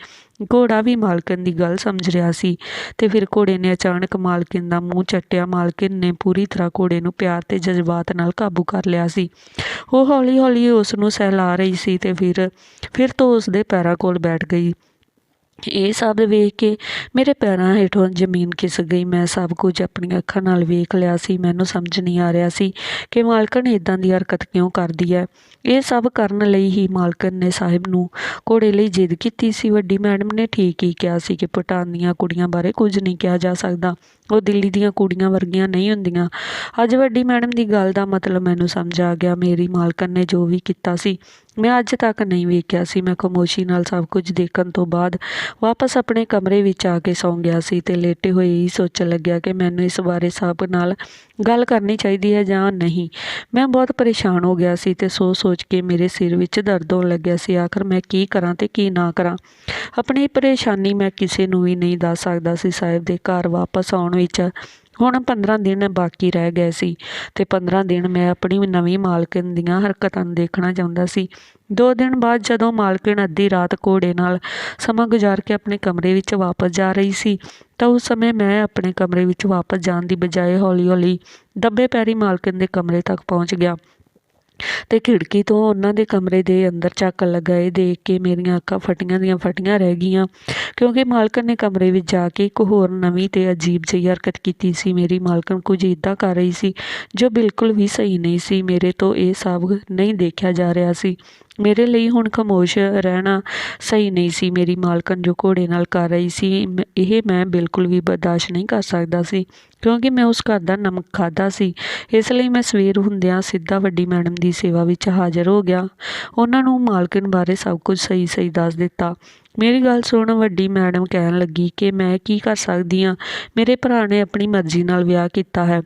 ਘੋੜਾ ਵੀ ਮਾਲਕਣ ਦੀ ਗੱਲ ਸਮਝ ਰਿਹਾ ਸੀ ਤੇ ਫਿਰ ਘੋੜੇ ਨੇ ਅਚਾਨਕ ਮਾਲਕਿਨ ਦਾ ਮੂੰਹ ਚੱਟਿਆ ਮਾਲਕਿਨ ਨੇ ਪੂਰੀ ਤਰ੍ਹਾਂ ਘੋੜੇ ਨੂੰ ਪਿਆਰ ਤੇ ਜਜ਼ਬਾਤ ਨਾਲ ਕਾਬੂ ਕਰ ਲਿਆ ਸੀ। ਉਹ ਹੌਲੀ-ਹੌਲੀ ਉਸ ਨੂੰ ਸਹਿਲਾ ਰਹੀ ਸੀ ਤੇ ਫਿਰ ਫਿਰ ਤੋਂ ਉਸ ਦੇ ਪੈਰਾਂ ਕੋਲ ਬੈਠ ਗਈ। ਇਹ ਸਭ ਵੇਖ ਕੇ ਮੇਰੇ ਪੈਰਾਂ ਹੇਠੋਂ ਜ਼ਮੀਨ ਖਿਸ ਗਈ। ਮੈਂ ਸਭ ਕੁਝ ਆਪਣੀਆਂ ਅੱਖਾਂ ਨਾਲ ਵੇਖ ਲਿਆ ਸੀ। ਮੈਨੂੰ ਸਮਝ ਨਹੀਂ ਆ ਰਿਹਾ ਸੀ ਕਿ ਮਾਲਕਣ ਇਦਾਂ ਦੀ ਹਰਕਤ ਕਿਉਂ ਕਰਦੀ ਹੈ। ਇਹ ਸਭ ਕਰਨ ਲਈ ਹੀ ਮਾਲਕਣ ਨੇ ਸਾਹਿਬ ਨੂੰ ਘੋੜੇ ਲਈ ਜਿੱਦ ਕੀਤੀ ਸੀ। ਵੱਡੀ ਮੈਡਮ ਨੇ ਠੀਕ ਹੀ ਕਿਹਾ ਸੀ ਕਿ ਭੂਟਾਨ ਦੀਆਂ ਕੁੜੀਆਂ ਬਾਰੇ ਕੁਝ ਨਹੀਂ ਕਿਹਾ ਜਾ ਸਕਦਾ। ਉਹ ਦਿੱਲੀ ਦੀਆਂ ਕੁੜੀਆਂ ਵਰਗੀਆਂ ਨਹੀਂ ਹੁੰਦੀਆਂ। ਅੱਜ ਵੱਡੀ ਮੈਡਮ ਦੀ ਗੱਲ ਦਾ ਮਤਲਬ ਮੈਨੂੰ ਸਮਝ ਆ ਗਿਆ। ਮੇਰੀ ਮਾਲਕਣ ਨੇ ਜੋ ਵੀ ਕੀਤਾ ਸੀ ਮੈਂ ਅੱਜ ਤੱਕ ਨਹੀਂ ਵੇਖਿਆ ਸੀ। ਮੈਂ ਖਾਮੋਸ਼ੀ ਨਾਲ ਸਭ ਕੁਝ ਦੇਖਣ ਤੋਂ ਬਾਅਦ ਵਾਪਸ ਆਪਣੇ ਕਮਰੇ ਵਿੱਚ ਆ ਕੇ ਸੌਂ ਗਿਆ ਸੀ ਤੇ ਲੇਟੇ ਹੋਏ ਹੀ ਸੋਚਣ ਲੱਗਿਆ ਕਿ ਮੈਨੂੰ ਇਸ ਬਾਰੇ ਸਭ ਨਾਲ ਗੱਲ ਕਰਨੀ ਚਾਹੀਦੀ ਹੈ ਜਾਂ ਨਹੀਂ। ਮੈਂ ਬਹੁਤ ਪਰੇਸ਼ਾਨ ਹੋ ਗਿਆ ਸੀ ਤੇ ਸੋਚ ਸੋਚ ਕੇ ਮੇਰੇ ਸਿਰ ਵਿੱਚ ਦਰਦ ਹੋਣ ਲੱਗਿਆ ਸੀ। ਆਖਰ ਮੈਂ ਕੀ ਕਰਾਂ ਤੇ ਕੀ ਨਾ ਕਰਾਂ। ਆਪਣੀ ਪਰੇਸ਼ਾਨੀ ਮੈਂ ਕਿਸੇ ਨੂੰ ਵੀ ਨਹੀਂ ਦੱਸ ਸਕਦਾ ਸੀ। ਸਾਹਿਬ ਦੇ ਘਰ ਵਾਪਸ ਆਉਣ ਵਿੱਚ ਹੁਣ 15 ਦਿਨ ਬਾਕੀ ਰਹਿ ਗਏ ਸੀ ਤੇ 15 ਦਿਨ ਮੈਂ ਆਪਣੀ ਨਵੀਂ ਮਾਲਕਿਨ ਦੀਆਂ ਹਰਕਤਾਂ ਨੂੰ ਦੇਖਣਾ ਚਾਹੁੰਦਾ ਸੀ। ਦੋ ਦਿਨ ਬਾਅਦ ਜਦੋਂ ਮਾਲਕਿਨ ਅੱਧੀ ਰਾਤ ਘੋੜੇ ਨਾਲ ਸਮਾਂ ਗੁਜ਼ਾਰ ਕੇ ਆਪਣੇ ਕਮਰੇ ਵਿੱਚ ਵਾਪਸ ਜਾ ਰਹੀ ਸੀ, ਤਾਂ ਉਸ ਸਮੇਂ ਮੈਂ ਆਪਣੇ ਕਮਰੇ ਵਿੱਚ ਵਾਪਸ ਜਾਣ ਦੀ ਬਜਾਏ ਹੌਲੀ-ਹੌਲੀ ਦੱਬੇ ਪੈਰੀ ਮਾਲਕਿਨ ਦੇ ਕਮਰੇ ਤੱਕ ਪਹੁੰਚ ਗਿਆ। ਅਤੇ ਖਿੜਕੀ ਤੋਂ ਉਹਨਾਂ ਦੇ ਕਮਰੇ ਦੇ ਅੰਦਰ ਝਾਕਣ ਲੱਗਾ ਇਹ ਦੇਖ ਕੇ ਮੇਰੀਆਂ ਅੱਖਾਂ ਫਟੀਆਂ ਦੀਆਂ ਫਟੀਆਂ ਰਹਿ ਗਈਆਂ। ਕਿਉਂਕਿ ਮਾਲਕਣ ਨੇ ਕਮਰੇ ਵਿੱਚ ਜਾ ਕੇ ਇੱਕ ਹੋਰ ਨਵੀਂ ਤੇ ਅਜੀਬ ਜਿਹੀ ਹਰਕਤ ਕੀਤੀ ਸੀ। ਮੇਰੀ ਮਾਲਕਣ ਕੁਝ ਇੱਦਾਂ ਕਰ ਰਹੀ ਸੀ ਜੋ ਬਿਲਕੁਲ ਵੀ ਸਹੀ ਨਹੀਂ ਸੀ। ਮੇਰੇ ਤੋਂ ਇਹ ਸਭ ਨਹੀਂ ਦੇਖਿਆ ਜਾ ਰਿਹਾ ਸੀ। ਮੇਰੇ ਲਈ ਹੁਣ ਖਾਮੋਸ਼ ਰਹਿਣਾ ਸਹੀ ਨਹੀਂ ਸੀ। ਮੇਰੀ ਮਾਲਕਣ ਜੋ ਘੋੜੇ ਨਾਲ ਕਰ ਰਹੀ ਸੀ, ਮ- ਇਹ ਮੈਂ ਬਿਲਕੁਲ ਵੀ ਬਰਦਾਸ਼ਤ ਨਹੀਂ ਕਰ ਸਕਦਾ ਸੀ, ਕਿਉਂਕਿ ਮੈਂ ਉਸ ਘਰ ਦਾ ਨਮਕ ਖਾਦਾ ਸੀ। ਇਸ ਲਈ ਮੈਂ ਸਵੇਰ ਹੁੰਦਿਆਂ ਸਿੱਧਾ ਵੱਡੀ ਮੈਡਮ ਦੀ ਸੇਵਾ ਵਿੱਚ ਹਾਜ਼ਰ ਹੋ ਗਿਆ। ਉਹਨਾਂ ਨੂੰ ਮਾਲਕਣ ਬਾਰੇ ਸਭ ਕੁਝ ਸਹੀ ਸਹੀ ਦੱਸ ਦਿੱਤਾ। ਮੇਰੀ ਗੱਲ ਸੁਣ, ਵੱਡੀ ਮੈਡਮ ਕਹਿਣ ਲੱਗੀ ਕਿ ਮੈਂ ਕੀ ਕਰ ਸਕਦੀ ਹਾਂ? ਮੇਰੇ ਭਰਾ ਨੇ ਆਪਣੀ ਮਰਜ਼ੀ ਨਾਲ ਵਿਆਹ ਕੀਤਾ ਹੈ।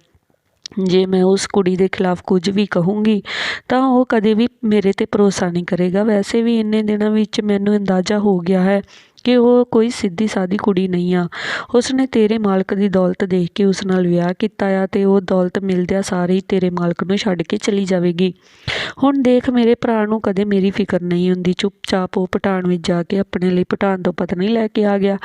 ਜੇ ਮੈਂ ਉਸ ਕੁੜੀ ਦੇ ਖਿਲਾਫ ਕੁਝ ਵੀ ਕਹੂੰਗੀ, ਤਾਂ ਉਹ ਕਦੇ ਵੀ ਮੇਰੇ ਤੇ ਭਰੋਸਾ ਨਹੀਂ ਕਰੇਗਾ। ਵੈਸੇ ਵੀ ਇੰਨੇ ਦਿਨਾਂ ਵਿੱਚ ਮੈਨੂੰ ਅੰਦਾਜ਼ਾ ਹੋ ਗਿਆ ਹੈ ਕਿ ਉਹ ਕੋਈ ਸਿੱਧੀ ਸਾਦੀ ਕੁੜੀ ਨਹੀਂ ਆ। ਉਸਨੇ ਤੇਰੇ ਮਾਲਕ ਦੀ ਦੌਲਤ ਦੇਖ ਕੇ ਉਸ ਨਾਲ ਵਿਆਹ ਕੀਤਾ ਆ ਤੇ ਉਹ ਦੌਲਤ ਮਿਲਦਿਆਂ ਸਾਰੇ ਹੀ ਤੇਰੇ ਮਾਲਕ ਨੂੰ ਛੱਡ ਕੇ ਚਲੀ ਜਾਵੇਗੀ। ਹੁਣ ਦੇਖ ਮੇਰੇ ਭਰਾ ਨੂੰ ਕਦੇ ਮੇਰੀ ਫਿਕਰ ਨਹੀਂ ਹੁੰਦੀ। ਚੁੱਪਚਾਪ ਉਹ ਪਟਾਨ ਵਿੱਚ ਜਾ ਕੇ ਆਪਣੇ ਲਈ ਪਟਾਨ ਤੋਂ ਪਤਨੀ ਲੈ ਕੇ ਆ ਗਿਆ।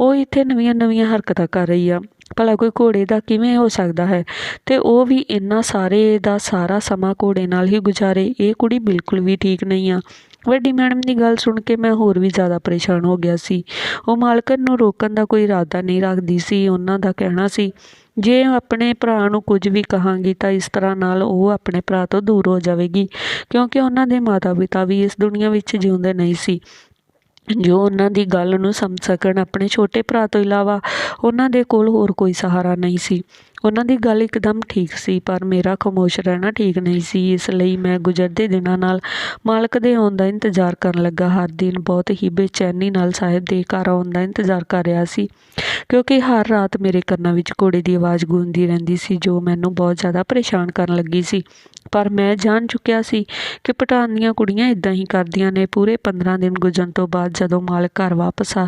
ਉਹ ਇੱਥੇ ਨਵੀਆਂ ਨਵੀਆਂ ਹਰਕਤਾਂ ਕਰ ਰਹੀ ਆ। ਭਲਾ ਕੋਈ ਘੋੜੇ ਦਾ ਕਿਵੇਂ ਹੋ ਸਕਦਾ ਹੈ? ਤੇ ਉਹ ਵੀ ਇੰਨਾ ਸਾਰੇ ਦਾ ਸਾਰਾ ਸਮਾਂ ਘੋੜੇ ਨਾਲ ਹੀ ਗੁਜ਼ਾਰੇ, ਇਹ ਕੁੜੀ ਬਿਲਕੁਲ ਵੀ ਠੀਕ ਨਹੀਂ ਆ। ਵੱਡੀ ਮੈਡਮ ਦੀ ਗੱਲ ਸੁਣ ਕੇ ਮੈਂ ਹੋਰ ਵੀ ਜ਼ਿਆਦਾ ਪਰੇਸ਼ਾਨ ਹੋ ਗਿਆ ਸੀ। ਉਹ ਮਾਲਕਨ ਨੂੰ ਰੋਕਣ ਦਾ ਕੋਈ ਇਰਾਦਾ ਨਹੀਂ ਰੱਖਦੀ ਸੀ, ਉਹਨਾਂ ਦਾ ਕਹਿਣਾ ਸੀ, ਜੇ ਆਪਣੇ ਭਰਾ ਨੂੰ ਕੁਝ ਵੀ ਕਹਾਂਗੀ ਤਾਂ ਇਸ ਤਰ੍ਹਾਂ ਨਾਲ ਉਹ ਆਪਣੇ ਭਰਾ ਤੋਂ ਦੂਰ ਹੋ ਜਾਵੇਗੀ, ਕਿਉਂਕਿ ਉਹਨਾਂ ਦੇ ਮਾਤਾ-ਪਿਤਾ ਵੀ ਇਸ ਦੁਨੀਆ ਵਿੱਚ ਜਿਉਂਦੇ ਨਹੀਂ ਸੀ। ਜੋ ਉਹਨਾਂ ਦੀ ਗੱਲ ਨੂੰ ਸਮਝ ਸਕਣ, ਆਪਣੇ ਛੋਟੇ ਭਰਾ ਤੋਂ ਇਲਾਵਾ ਉਹਨਾਂ ਦੇ ਕੋਲ ਹੋਰ ਕੋਈ ਸਹਾਰਾ ਨਹੀਂ ਸੀ। ਉਹਨਾਂ ਦੀ ਗੱਲ ਇੱਕਦਮ ਠੀਕ ਸੀ, ਪਰ ਮੇਰਾ ਖਾਮੋਸ਼ ਰਹਿਣਾ ਠੀਕ ਨਹੀਂ ਸੀ, ਇਸ ਲਈ ਮੈਂ ਗੁਜ਼ਰਦੇ ਦਿਨਾਂ ਨਾਲ ਮਾਲਕ ਦੇ ਆਉਣ ਦਾ ਇੰਤਜ਼ਾਰ ਕਰਨ ਲੱਗਾ। ਹਰ ਦਿਨ ਬਹੁਤ ਹੀ ਬੇਚੈਨੀ ਨਾਲ ਸਾਹਿਬ ਦੇ ਘਰ ਆਉਣ ਦਾ ਇੰਤਜ਼ਾਰ ਕਰ ਰਿਹਾ ਸੀ, ਕਿਉਂਕਿ ਹਰ ਰਾਤ ਮੇਰੇ ਕੰਨਾਂ ਵਿੱਚ ਘੋੜੇ ਦੀ ਆਵਾਜ਼ ਗੂੰਜਦੀ ਰਹਿੰਦੀ ਸੀ, ਜੋ ਮੈਨੂੰ ਬਹੁਤ ਜ਼ਿਆਦਾ ਪਰੇਸ਼ਾਨ ਕਰਨ ਲੱਗੀ ਸੀ। ਪਰ ਮੈਂ ਜਾਣ ਚੁੱਕਿਆ ਸੀ ਕਿ ਪਟਾਨ ਦੀਆਂ ਕੁੜੀਆਂ ਇਦਾਂ ਹੀ ਕਰਦੀਆਂ ਨੇ। ਪੂਰੇ 15 ਦਿਨ ਗੁਜ਼ਰਨ ਤੋਂ ਬਾਅਦ ਜਦੋਂ ਮਾਲਕ ਘਰ ਵਾਪਸ ਆ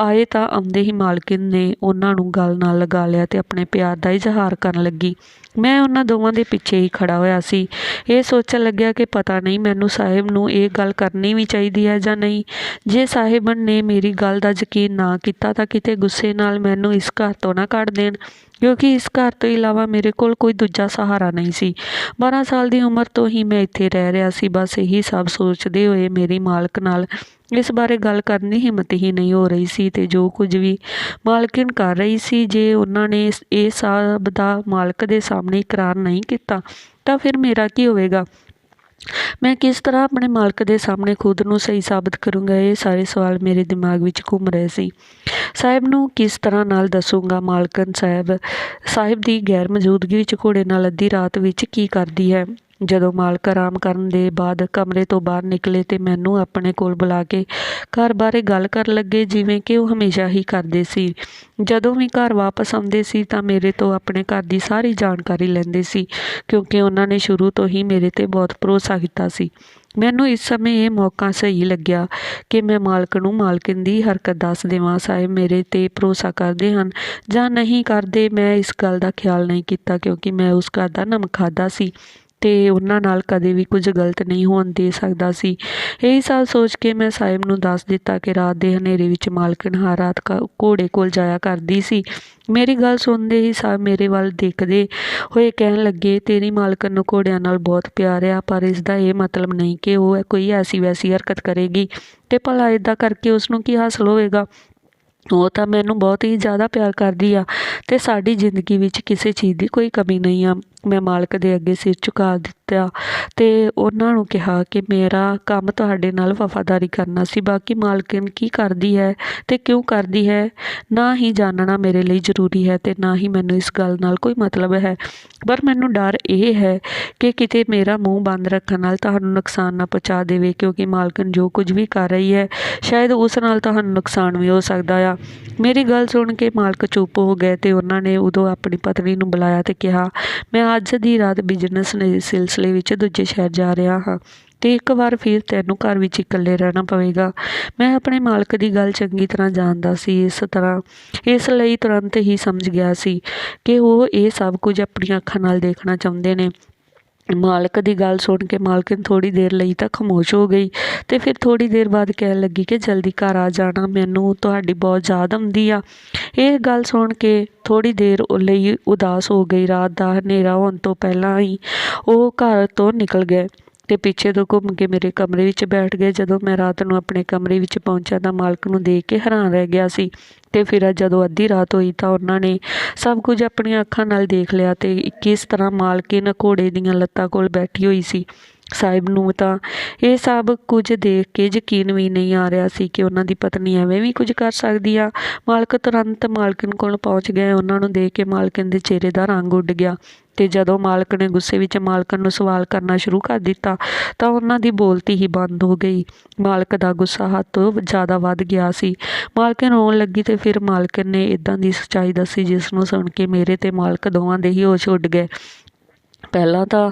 ਆਏ ਤਾਂ ਆਉਂਦੇ ਹੀ ਮਾਲਕਿਨ ਨੇ ਉਹਨਾਂ ਨੂੰ ਗੱਲ ਨਾਲ ਲਗਾ ਲਿਆ ਤੇ ਆਪਣੇ ਪਿਆਰ ਦਾ ਇਜ਼ਹਾਰ ਕਰਨ ਲੱਗੀ। ਮੈਂ ਉਹਨਾਂ ਦੋਵਾਂ ਦੇ ਪਿੱਛੇ ਹੀ ਖੜਾ ਹੋਇਆ ਸੀ। ਇਹ ਸੋਚਣ ਲੱਗਿਆ ਕਿ ਪਤਾ ਨਹੀਂ ਮੈਨੂੰ ਸਾਹਿਬ ਨੂੰ ਇਹ ਗੱਲ ਕਰਨੀ ਵੀ ਚਾਹੀਦੀ ਹੈ ਜਾਂ ਨਹੀਂ। ਜੇ ਸਾਹਿਬਨ ਨੇ ਮੇਰੀ ਗੱਲ ਦਾ ਯਕੀਨ ਨਾ ਕੀਤਾ ਤਾਂ ਕਿਤੇ ਗੁੱਸੇ ਨਾਲ ਮੈਨੂੰ ਇਸ ਘਰ ਤੋਂ ਨਾ ਕੱਢ ਦੇਣ। ਕਿਉਂਕਿ ਇਸ ਘਰ ਤੋਂ ਇਲਾਵਾ ਮੇਰੇ ਕੋਲ ਕੋਈ ਦੂਜਾ ਸਹਾਰਾ ਨਹੀਂ ਸੀ। 12 ਸਾਲ ਦੀ ਉਮਰ ਤੋਂ ਹੀ ਮੈਂ ਇੱਥੇ ਰਹਿ ਰਿਹਾ ਸੀ। ਬਸ ਇਹੀ ਸਭ ਸੋਚਦੇ ਹੋਏ ਮੇਰੀ ਮਾਲਕ ਨਾਲ ਇਸ ਬਾਰੇ ਗੱਲ ਕਰਨ ਦੀ ਹਿੰਮਤ ਹੀ ਨਹੀਂ ਹੋ ਰਹੀ ਸੀ ਤੇ ਜੋ ਕੁਝ ਵੀ ਮਾਲਕਿਨ ਕਰ ਰਹੀ ਸੀ, ਜੇ ਉਹਨਾਂ ਨੇ ਇਹ ਸਭ ਦਾ ਮਾਲਕ ਦੇ ਸਾਹਮਣੇ ਇਕਰਾਰ ਨਹੀਂ ਕੀਤਾ, ਤਾਂ ਫਿਰ ਮੇਰਾ ਕੀ ਹੋਵੇਗਾ? ਮੈਂ ਕਿਸ ਤਰ੍ਹਾਂ ਆਪਣੇ ਮਾਲਕ ਦੇ ਸਾਹਮਣੇ ਖੁਦ ਨੂੰ ਸਹੀ ਸਾਬਤ ਕਰੂੰਗਾ? ਇਹ ਸਾਰੇ ਸਵਾਲ ਮੇਰੇ ਦਿਮਾਗ ਵਿੱਚ ਘੁੰਮ ਰਹੇ ਸੀ। ਸਾਹਿਬ ਨੂੰ ਕਿਸ ਤਰ੍ਹਾਂ ਨਾਲ ਦੱਸੂੰਗਾ ਮਾਲਕਨ ਸਾਹਿਬ? ਸਾਹਿਬ ਦੀ ਗੈਰ ਮੌਜੂਦਗੀ ਵਿੱਚ ਘੋੜੇ ਨਾਲ ਅੱਧੀ ਰਾਤ ਵਿੱਚ ਕੀ ਕਰਦੀ ਹੈ? ਜਦੋਂ ਮਾਲਕ ਆਰਾਮ ਕਰਨ ਦੇ ਬਾਅਦ ਕਮਰੇ ਤੋਂ ਬਾਹਰ ਨਿਕਲੇ ਤੇ ਮੈਨੂੰ ਆਪਣੇ ਕੋਲ ਬੁਲਾ ਕੇ ਘਰ ਬਾਰੇ ਗੱਲ ਕਰਨ ਲੱਗੇ, ਜਿਵੇਂ ਕਿ ਉਹ ਹਮੇਸ਼ਾ ਹੀ ਕਰਦੇ ਸੀ। ਜਦੋਂ ਵੀ ਘਰ ਵਾਪਸ ਆਉਂਦੇ ਸੀ ਤਾਂ ਮੇਰੇ ਤੋਂ ਆਪਣੇ ਘਰ ਦੀ ਸਾਰੀ ਜਾਣਕਾਰੀ ਲੈਂਦੇ ਸੀ, ਕਿਉਂਕਿ ਉਹਨਾਂ ਨੇ ਸ਼ੁਰੂ ਤੋਂ ਹੀ ਮੇਰੇ ਤੇ ਬਹੁਤ ਭਰੋਸਾ ਕੀਤਾ ਸੀ। ਮੈਨੂੰ ਇਸ ਸਮੇਂ ਇਹ ਮੌਕਾ ਸਹੀ ਲੱਗਿਆ ਕਿ ਮੈਂ ਮਾਲਕ ਨੂੰ ਮਾਲਕਿਨ ਦੀ ਹਰਕਤ ਦੱਸ ਦੇਵਾਂ, ਸਾਹਿਬ ਮੇਰੇ ਤੇ ਭਰੋਸਾ ਕਰਦੇ ਹਨ ਜਾਂ ਨਹੀਂ ਕਰਦੇ, ਮੈਂ ਇਸ ਗੱਲ ਦਾ ਖਿਆਲ ਨਹੀਂ ਕੀਤਾ ਕਿਉਂਕਿ ਮੈਂ ਉਸ ਘਰ ਦਾ ਨਮਕ ਖਾਦਾ ਸੀ। ਅਤੇ ਉਹਨਾਂ ਨਾਲ ਕਦੇ ਵੀ ਕੁਝ ਗਲਤ ਨਹੀਂ ਹੋਣ ਦੇ ਸਕਦਾ ਸੀ। ਇਹੀ ਸਭ ਸੋਚ ਕੇ ਮੈਂ ਸਾਹਿਬ ਨੂੰ ਦੱਸ ਦਿੱਤਾ ਕਿ ਰਾਤ ਦੇ ਹਨੇਰੇ ਵਿੱਚ ਮਾਲਕਣ ਹਰ ਰਾਤ ਕ- ਘੋੜੇ ਕੋਲ ਜਾਇਆ ਕਰਦੀ ਸੀ। ਮੇਰੀ ਗੱਲ ਸੁਣਦੇ ਹੀ ਸਾਹਿਬ ਮੇਰੇ ਵੱਲ ਦੇਖਦੇ ਹੋਏ ਕਹਿਣ ਲੱਗੇ, ਤੇਰੀ ਮਾਲਕਣ ਨੂੰ ਘੋੜਿਆਂ ਨਾਲ ਬਹੁਤ ਪਿਆਰ ਆ, ਪਰ ਇਸ ਦਾ ਇਹ ਮਤਲਬ ਨਹੀਂ ਕਿ ਉਹ ਕੋਈ ਐਸੀ ਵੈਸੀ ਹਰਕਤ ਕਰੇਗੀ। ਤੇ ਭਲਾ ਇਦਾਂ ਕਰਕੇ ਉਸ ਨੂੰ ਕੀ ਹਾਸਲ ਹੋਵੇਗਾ? ਉਹ ਤਾਂ ਮੈਨੂੰ ਬਹੁਤ ਹੀ ਜ਼ਿਆਦਾ ਪਿਆਰ ਕਰਦੀ ਆ ਤੇ ਸਾਡੀ ਜ਼ਿੰਦਗੀ ਵਿੱਚ ਕਿਸੇ ਚੀਜ਼ ਦੀ ਕੋਈ ਕਮੀ ਨਹੀਂ ਆ। ਮੈਂ ਮਾਲਕ ਦੇ ਅੱਗੇ ਸਿਰ ਝੁਕਾ ਦਿੱਤਾ ਅਤੇ ਉਹਨਾਂ ਨੂੰ ਕਿਹਾ ਕਿ ਮੇਰਾ ਕੰਮ ਤੁਹਾਡੇ ਨਾਲ ਵਫਾਦਾਰੀ ਕਰਨਾ ਸੀ, ਬਾਕੀ ਮਾਲਕਨ ਕੀ ਕਰਦੀ ਹੈ ਅਤੇ ਕਿਉਂ ਕਰਦੀ ਹੈ? ਨਾ ਹੀ ਜਾਣਨਾ ਮੇਰੇ ਲਈ ਜ਼ਰੂਰੀ ਹੈ ਅਤੇ ਨਾ ਹੀ ਮੈਨੂੰ ਇਸ ਗੱਲ ਨਾਲ ਕੋਈ ਮਤਲਬ ਹੈ। ਪਰ ਮੈਨੂੰ ਡਰ ਇਹ ਹੈ ਕਿ ਕਿਤੇ ਮੇਰਾ ਮੂੰਹ ਬੰਦ ਰੱਖਣ ਨਾਲ ਤੁਹਾਨੂੰ ਨੁਕਸਾਨ ਨਾ ਪਹੁੰਚਾ ਦੇਵੇ, ਕਿਉਂਕਿ ਮਾਲਕਨ ਜੋ ਕੁਝ ਵੀ ਕਰ ਰਹੀ ਹੈ, ਸ਼ਾਇਦ ਉਸ ਨਾਲ ਤੁਹਾਨੂੰ ਨੁਕਸਾਨ ਵੀ ਹੋ ਸਕਦਾ ਆ। ਮੇਰੀ ਗੱਲ ਸੁਣ ਕੇ ਮਾਲਕ ਚੁੱਪ ਹੋ ਗਏ ਅਤੇ ਉਹਨਾਂ ਨੇ ਉਦੋਂ ਆਪਣੀ ਪਤਨੀ ਨੂੰ ਬੁਲਾਇਆ ਅਤੇ ਕਿਹਾ, ਮੈਂ ਅੱਜ ਦੀ ਰਾਤ ਬਿਜ਼ਨਸ ਦੇ ਸਿਲਸਿਲੇ ਵਿੱਚ ਦੂਜੇ ਸ਼ਹਿਰ ਜਾ ਰਿਹਾ ਹਾਂ ਤੇ ਇੱਕ ਵਾਰ ਫਿਰ ਤੈਨੂੰ ਘਰ ਵਿੱਚ ਇਕੱਲੇ ਰਹਿਣਾ ਪਵੇਗਾ। ਮੈਂ ਆਪਣੇ ਮਾਲਕ ਦੀ ਗੱਲ ਚੰਗੀ ਤਰ੍ਹਾਂ ਜਾਣਦਾ ਸੀ, ਇਸ ਤਰ੍ਹਾਂ, ਇਸ ਲਈ ਤੁਰੰਤ ਹੀ ਸਮਝ ਗਿਆ ਸੀ ਕਿ ਉਹ ਇਹ ਸਭ ਕੁਝ ਆਪਣੀਆਂ ਅੱਖਾਂ ਨਾਲ ਦੇਖਣਾ ਚਾਹੁੰਦੇ ਨੇ। ਮਾਲਕ ਦੀ ਗੱਲ ਸੁਣ ਕੇ ਮਾਲਕਨ ਥੋੜ੍ਹੀ ਦੇਰ ਲਈ ਤਾਂ ਖਾਮੋਸ਼ ਹੋ ਗਈ ਅਤੇ ਫਿਰ ਥੋੜ੍ਹੀ ਦੇਰ ਬਾਅਦ ਕਹਿਣ ਲੱਗੀ ਕਿ ਜਲਦੀ ਘਰ ਆ ਜਾਣਾ, ਮੈਨੂੰ ਤੁਹਾਡੀ ਬਹੁਤ ਯਾਦ ਆਉਂਦੀ ਆ। ਇਹ ਗੱਲ ਸੁਣ ਕੇ ਥੋੜ੍ਹੀ ਦੇਰ ਉਹ ਲਈ ਉਦਾਸ ਹੋ ਗਈ। ਰਾਤ ਦਾ ਹਨੇਰਾ ਹੋਣ ਤੋਂ ਪਹਿਲਾਂ ਹੀ ਉਹ ਘਰ ਤੋਂ ਨਿਕਲ ਗਏ। ਤੇ ਪਿੱਛੇ ਤੋਂ ਘੁੰਮ ਕੇ ਮੇਰੇ ਕਮਰੇ ਵਿੱਚ ਬੈਠ ਗਏ। ਜਦੋਂ ਮੈਂ ਰਾਤ ਨੂੰ ਆਪਣੇ ਕਮਰੇ ਵਿੱਚ ਪਹੁੰਚਿਆ ਤਾਂ ਮਾਲਕ ਨੂੰ ਦੇਖ ਕੇ ਹੈਰਾਨ ਰਹਿ ਗਿਆ ਸੀ ਤੇ ਫਿਰ ਜਦੋਂ ਅੱਧੀ ਰਾਤ ਹੋਈ ਤਾਂ ਉਹਨਾਂ ਨੇ ਸਭ ਕੁਝ ਆਪਣੀਆਂ ਅੱਖਾਂ ਨਾਲ ਦੇਖ ਲਿਆ ਤੇ ਕਿਸ ਤਰ੍ਹਾਂ ਮਾਲਕਿਨ ਘੋੜੇ ਦੀਆਂ ਲੱਤਾਂ ਕੋਲ ਬੈਠੀ ਹੋਈ ਸੀ। ਸਾਹਿਬ ਨੂੰ ਤਾਂ ਇਹ ਸਭ ਕੁਝ ਦੇਖ ਕੇ ਯਕੀਨ ਵੀ ਨਹੀਂ ਆ ਰਿਹਾ ਸੀ ਕਿ ਉਹਨਾਂ ਦੀ ਪਤਨੀ ਐਵੇਂ ਵੀ ਕੁਝ ਕਰ ਸਕਦੀ ਆ। ਮਾਲਕ ਤੁਰੰਤ ਮਾਲਕਿਨ ਕੋਲ ਪਹੁੰਚ ਗਏ। ਉਹਨਾਂ ਨੂੰ ਦੇਖ ਕੇ ਮਾਲਕਿਨ ਦੇ ਚਿਹਰੇ ਦਾ ਰੰਗ ਉੱਡ ਗਿਆ ਤੇ ਜਦੋਂ ਮਾਲਕ ਨੇ ਗੁੱਸੇ ਵਿੱਚ ਮਾਲਕਨ ਨੂੰ ਸਵਾਲ ਕਰਨਾ ਸ਼ੁਰੂ ਕਰ ਦਿੱਤਾ, ਤਾਂ ਉਹਨਾਂ ਦੀ ਬੋਲਤੀ ਹੀ ਬੰਦ ਹੋ ਗਈ। ਮਾਲਕ ਦਾ ਗੁੱਸਾ ਹੱਦ ਤੋਂ ਜ਼ਿਆਦਾ ਵੱਧ ਗਿਆ ਸੀ। ਮਾਲਕਨ ਰੋਣ ਲੱਗੀ ਤੇ ਫਿਰ ਮਾਲਕਨ ਨੇ ਇਦਾਂ ਦੀ ਸੱਚਾਈ ਦੱਸੀ ਜਿਸ ਨੂੰ ਸੁਣ ਕੇ ਮੇਰੇ ਤੇ ਮਾਲਕ ਦੋਵਾਂ ਦੇ ਹੀ ਹੋਸ਼ ਉੱਡ ਗਏ। ਪਹਿਲਾਂ ਤਾਂ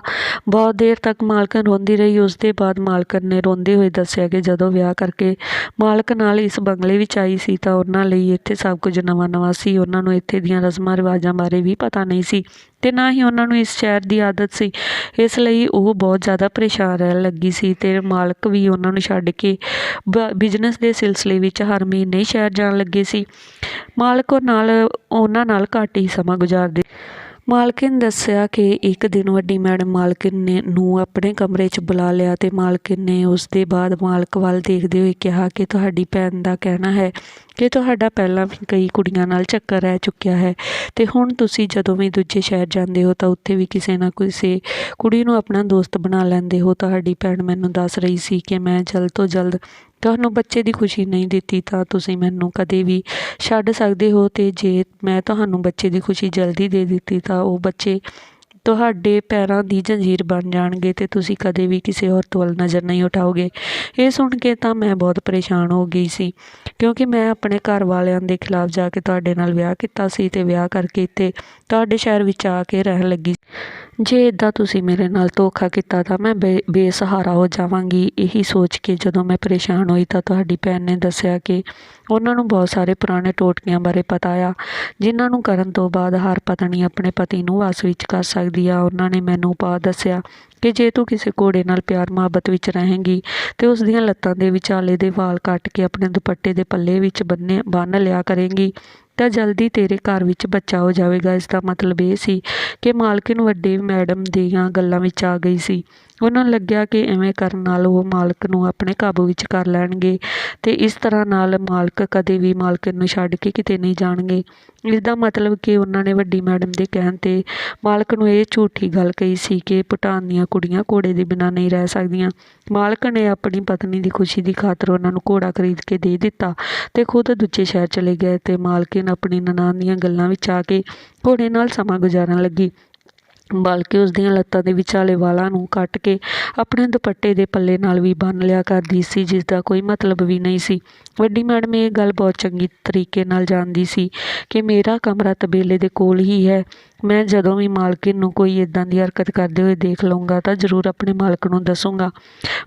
ਬਹੁਤ ਦੇਰ ਤੱਕ ਮਾਲਕਨ ਰੋਂਦੀ ਰਹੀ ਉਸ ਦੇ ਬਾਅਦ ਮਾਲਕਨ ਨੇ ਰੋਂਦੇ ਹੋਏ ਦੱਸਿਆ ਕਿ ਜਦੋਂ ਵਿਆਹ ਕਰਕੇ ਮਾਲਕ ਨਾਲ ਇਸ ਬੰਗਲੇ ਵਿੱਚ ਆਈ ਸੀ ਤਾਂ ਉਹਨਾਂ ਲਈ ਇੱਥੇ ਸਭ ਕੁਝ ਨਵਾਂ-ਨਵਾਂ ਸੀ। ਉਹਨਾਂ ਨੂੰ ਇੱਥੇ ਦੀਆਂ ਰਸਮਾਂ, ਰਿਵਾਜਾਂ ਬਾਰੇ ਵੀ ਪਤਾ ਨਹੀਂ ਸੀ ਤੇ ਨਾ ਹੀ ਉਹਨਾਂ ਨੂੰ ਇਸ ਸ਼ਹਿਰ ਦੀ ਆਦਤ ਸੀ। ਇਸ ਲਈ ਉਹ ਬਹੁਤ ਜ਼ਿਆਦਾ ਪਰੇਸ਼ਾਨ ਰਹਿਣ ਲੱਗੀ ਸੀ ਤੇ ਮਾਲਕ ਵੀ ਉਹਨਾਂ ਨੂੰ ਛੱਡ ਕੇ ਬਿਜ਼ਨਸ ਦੇ ਸਿਲਸਿਲੇ ਵਿੱਚ ਹਰ ਮਹੀਨੇ ਸ਼ਹਿਰ ਜਾਣ ਲੱਗੇ ਸੀ। ਮਾਲਕ ਉਹ ਨਾਲ, ਉਹਨਾਂ ਨਾਲ ਘੱਟ ਹੀ ਸਮਾਂ ਗੁਜ਼ਾਰਦੇ ਮਾਲਕਿਨ ਦੱਸਿਆ ਕਿ ਇੱਕ ਦਿਨ ਵੱਡੀ ਮੈਡਮ ਮਾਲਕਿਨ ਨੇ ਨੂੰ ਆਪਣੇ ਕਮਰੇ 'ਚ ਬੁਲਾ ਲਿਆ ਤੇ ਮਾਲਕਿਨ ਨੇ ਉਸ ਦੇ ਬਾਅਦ ਮਾਲਕ ਵੱਲ ਦੇਖਦੇ ਹੋਏ ਕਿਹਾ ਕਿ ਤੁਹਾਡੀ ਭੈਣ ਦਾ ਕਹਿਣਾ ਹੈ ਕਿ ਤੁਹਾਡਾ ਪਹਿਲਾਂ ਵੀ ਕਈ ਕੁੜੀਆਂ ਨਾਲ ਚੱਕਰ ਰਹਿ ਚੁੱਕਿਆ ਹੈ ਤੇ ਹੁਣ ਤੁਸੀਂ ਜਦੋਂ ਵੀ ਦੂਜੇ ਸ਼ਹਿਰ ਜਾਂਦੇ ਹੋ ਤਾਂ ਉੱਥੇ ਵੀ ਕਿਸੇ ਨਾ ਕਿਸੇ ਕੁੜੀ ਨੂੰ ਆਪਣਾ ਦੋਸਤ ਬਣਾ ਲੈਂਦੇ ਹੋ। ਤੁਹਾਡੀ ਭੈਣ ਮੈਨੂੰ ਦੱਸ ਰਹੀ ਸੀ ਕਿ ਮੈਂ ਜਲਦ ਤੋਂ ਜਲਦ ਤੁਹਾਨੂੰ ਬੱਚੇ ਦੀ ਖੁਸ਼ੀ ਨਹੀਂ ਦਿੱਤੀ ਤਾਂ ਤੁਸੀਂ ਮੈਨੂੰ ਕਦੇ ਵੀ ਛੱਡ ਸਕਦੇ ਹੋ ਅਤੇ ਜੇ ਮੈਂ ਤੁਹਾਨੂੰ ਬੱਚੇ ਦੀ ਖੁਸ਼ੀ ਜਲਦੀ ਦੇ ਦਿੱਤੀ ਤਾਂ ਉਹ ਬੱਚੇ ਤੁਹਾਡੇ ਪੈਰਾਂ ਦੀ ਜੰਜੀਰ ਬਣ ਜਾਣਗੇ ਤੇ ਤੁਸੀਂ ਕਦੇ ਵੀ ਕਿਸੇ ਔਰਤ ਵੱਲ ਨਜ਼ਰ ਨਹੀਂ ਉਠਾਓਗੇ। ਇਹ ਸੁਣ ਕੇ ਤਾਂ ਮੈਂ ਬਹੁਤ ਪਰੇਸ਼ਾਨ ਹੋ ਗਈ ਸੀ, ਕਿਉਂਕਿ ਮੈਂ ਆਪਣੇ ਘਰ ਵਾਲਿਆਂ ਦੇ ਖਿਲਾਫ ਜਾ ਕੇ ਤੁਹਾਡੇ ਨਾਲ ਵਿਆਹ ਕੀਤਾ ਸੀ ਤੇ ਵਿਆਹ ਕਰਕੇ ਇੱਥੇ ਤੁਹਾਡੇ ਸ਼ਹਿਰ ਵਿੱਚ ਆ ਕੇ ਰਹਿਣ ਲੱਗੀ ਜੇ ਇਦਾਂ ਤੁਸੀਂ ਮੇਰੇ ਨਾਲ ਧੋਖਾ ਕੀਤਾ ਤਾਂ ਮੈਂ ਬੇ ਬੇਸਹਾਰਾ ਹੋ ਜਾਵਾਂਗੀ। ਇਹੀ ਸੋਚ ਕੇ ਜਦੋਂ ਮੈਂ ਪਰੇਸ਼ਾਨ ਹੋਈ ਤਾਂ ਤੁਹਾਡੀ ਭੈਣ ਨੇ ਦੱਸਿਆ ਕਿ ਉਹਨਾਂ ਨੂੰ ਬਹੁਤ ਸਾਰੇ ਪੁਰਾਣੇ ਟੋਟਕਿਆਂ ਬਾਰੇ ਪਤਾ ਆ, ਜਿਨ੍ਹਾਂ ਨੂੰ ਕਰਨ ਤੋਂ ਬਾਅਦ ਹਰ ਪਤਨੀ ਆਪਣੇ ਪਤੀ ਨੂੰ ਵਸ ਵਿੱਚ ਕਰ ਸਕਦੀ ਆ। ਉਹਨਾਂ ਨੇ ਮੈਨੂੰ ਉਪਾਅ ਦੱਸਿਆ ਕਿ ਜੇ ਤੂੰ ਕਿਸੇ ਘੋੜੇ ਨਾਲ ਪਿਆਰ ਮੁਹੱਬਤ ਵਿੱਚ ਰਹੇਂਗੀ ਤੇ ਉਸ ਦੀਆਂ ਲੱਤਾਂ ਦੇ ਵਿਚਾਲੇ ਦੇ ਵਾਲ ਕੱਟ ਕੇ ਆਪਣੇ ਦੁਪੱਟੇ ਦੇ ਪੱਲੇ ਵਿੱਚ ਬੰਨੇ ਬੰਨ ਲਿਆ ਕਰੇਂਗੀ, ਤਾਂ ਜਲਦੀ ਤੇਰੇ ਘਰ ਵਿੱਚ ਬੱਚਾ ਹੋ ਜਾਵੇਗਾ। ਇਸ ਦਾ ਮਤਲਬ ਇਹ ਸੀ ਕਿ ਮਾਲਕਿਨ ਵੱਡੇ ਮੈਡਮ ਦੀਆਂ ਗੱਲਾਂ ਵਿੱਚ ਆ ਗਈ ਸੀ। ਉਹਨਾਂ ਨੂੰ ਲੱਗਿਆ ਕਿ ਇਵੇਂ ਕਰਨ ਨਾਲ ਉਹ ਮਾਲਕ ਨੂੰ ਆਪਣੇ ਕਾਬੂ ਵਿੱਚ ਕਰ ਲੈਣਗੇ ਅਤੇ ਇਸ ਤਰ੍ਹਾਂ ਨਾਲ ਮਾਲਕ ਕਦੇ ਵੀ ਮਾਲਕਿਨ ਨੂੰ ਛੱਡ ਕੇ ਕਿਤੇ ਨਹੀਂ ਜਾਣਗੇ। ਇਸ ਦਾ ਮਤਲਬ ਕਿ ਉਹਨਾਂ ਨੇ ਵੱਡੀ ਮੈਡਮ ਦੇ ਕਹਿਣ ਤੇ ਮਾਲਕ ਨੂੰ ਇਹ ਝੂਠੀ ਗੱਲ ਕਹੀ ਸੀ ਕਿ ਭੂਟਾਨ ਦੀਆਂ ਕੁੜੀਆਂ ਘੋੜੇ ਦੇ ਬਿਨਾਂ ਨਹੀਂ ਰਹਿ ਸਕਦੀਆਂ। ਮਾਲਕ ਨੇ ਆਪਣੀ ਪਤਨੀ ਦੀ ਖੁਸ਼ੀ ਦੀ ਖਾਤਰ ਉਹਨਾਂ ਨੂੰ ਘੋੜਾ ਖਰੀਦ ਕੇ ਦੇ ਦਿੱਤਾ ਅਤੇ ਖੁਦ ਦੂਜੇ ਸ਼ਹਿਰ ਚਲੇ ਗਏ ਤੇ ਮਾਲਕਿਨ ਆਪਣੀ ਨਨਾਣ ਦੀਆਂ ਗੱਲਾਂ ਵਿੱਚ ਆ ਕੇ ਘੋੜੇ ਨਾਲ ਸਮਾਂ ਗੁਜ਼ਾਰਨ ਲੱਗੀ। ਬਲਕਿ ਉਸ ਦੀਆਂ ਲੱਤਾਂ ਦੇ ਵਿਚਾਲੇ ਵਾਲਾਂ ਨੂੰ ਕੱਟ ਕੇ ਆਪਣੇ ਦੁਪੱਟੇ ਦੇ ਪੱਲੇ ਨਾਲ ਵੀ ਬੰਨ੍ਹ ਲਿਆ ਕਰਦੀ ਸੀ ਜਿਸ ਦਾ ਕੋਈ ਮਤਲਬ ਵੀ ਨਹੀਂ ਸੀ। ਵੱਡੀ ਮੈਡਮ ਇਹ ਗੱਲ ਬਹੁਤ ਚੰਗੀ ਤਰੀਕੇ ਨਾਲ ਜਾਣਦੀ ਸੀ ਕਿ ਮੇਰਾ ਕਮਰਾ ਤਬੇਲੇ ਦੇ ਕੋਲ ਹੀ ਹੈ। ਮੈਂ ਜਦੋਂ ਵੀ ਮਾਲਕਿਨ ਨੂੰ ਕੋਈ ਇਦਾਂ ਦੀ ਹਰਕਤ ਕਰਦੇ ਹੋਏ ਦੇਖ ਲਵਾਂਗਾ ਤਾਂ ਜ਼ਰੂਰ ਆਪਣੇ ਮਾਲਕ ਨੂੰ ਦੱਸੂੰਗਾ।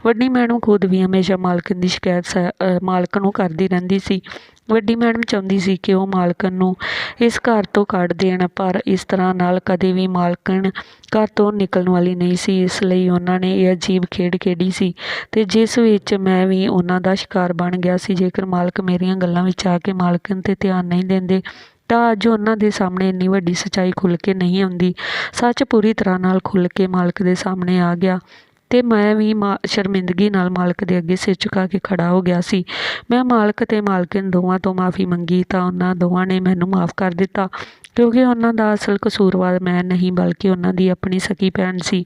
ਵੱਡੀ ਮੈਡਮ ਖੁਦ ਵੀ ਹਮੇਸ਼ਾ ਮਾਲਕਨ ਦੀ ਸ਼ਿਕਾਇਤ ਸ ਮਾਲਕ ਨੂੰ ਕਰਦੀ ਰਹਿੰਦੀ ਸੀ। ਵੱਡੀ ਮੈਡਮ ਚਾਹੁੰਦੀ ਸੀ ਕਿ ਉਹ ਮਾਲਕਨ ਨੂੰ ਇਸ ਘਰ ਤੋਂ ਕੱਢ ਦੇਣ, ਪਰ ਇਸ ਤਰ੍ਹਾਂ ਨਾਲ ਕਦੇ ਵੀ ਮਾਲਕਨ ਘਰ ਤੋਂ ਨਿਕਲਣ ਵਾਲੀ ਨਹੀਂ ਸੀ। ਇਸ ਲਈ ਉਹਨਾਂ ਨੇ ਇਹ ਅਜੀਬ ਖੇਡ ਖੇਡੀ ਸੀ ਤੇ ਜਿਸ ਵਿੱਚ ਮੈਂ ਵੀ ਉਹਨਾਂ ਦਾ ਸ਼ਿਕਾਰ ਬਣ ਗਿਆ ਸੀ। ਜੇਕਰ ਮਾਲਕ ਮੇਰੀਆਂ ਗੱਲਾਂ ਵਿੱਚ ਆ ਕੇ ਮਾਲਕਨ ਤੇ ਧਿਆਨ ਨਹੀਂ ਦਿੰਦੇ ਤਾਂ ਅੱਜ ਉਹਨਾਂ ਦੇ ਸਾਹਮਣੇ ਇੰਨੀ ਵੱਡੀ ਸੱਚਾਈ ਖੁੱਲ੍ਹ ਕੇ ਨਹੀਂ ਆਉਂਦੀ, ਸੱਚ ਪੂਰੀ ਤਰ੍ਹਾਂ ਨਾਲ ਖੁੱਲ੍ਹ ਕੇ ਮਾਲਕ ਦੇ ਸਾਹਮਣੇ ਆ ਗਿਆ। ਅਤੇ ਮੈਂ ਵੀ ਮਾ, ਸ਼ਰਮਿੰਦਗੀ ਨਾਲ ਮਾਲਕ ਦੇ ਅੱਗੇ ਸਿਰ ਝੁਕਾ ਕੇ ਖੜਾ ਹੋ ਗਿਆ ਸੀ। ਮੈਂ ਮਾਲਕ ਅਤੇ ਮਾਲਕਿਨ ਦੋਵਾਂ ਤੋਂ ਮਾਫੀ ਮੰਗੀ ਤਾਂ ਉਹਨਾਂ ਦੋਵਾਂ ਨੇ ਮੈਨੂੰ ਮਾਫ ਕਰ ਦਿੱਤਾ, ਕਿਉਂਕਿ ਉਹਨਾਂ ਦਾ ਅਸਲ ਕਸੂਰਵਾਰ ਮੈਂ ਨਹੀਂ, ਬਲਕਿ ਉਹਨਾਂ ਦੀ ਆਪਣੀ ਸਕੀ ਭੈਣ ਸੀ।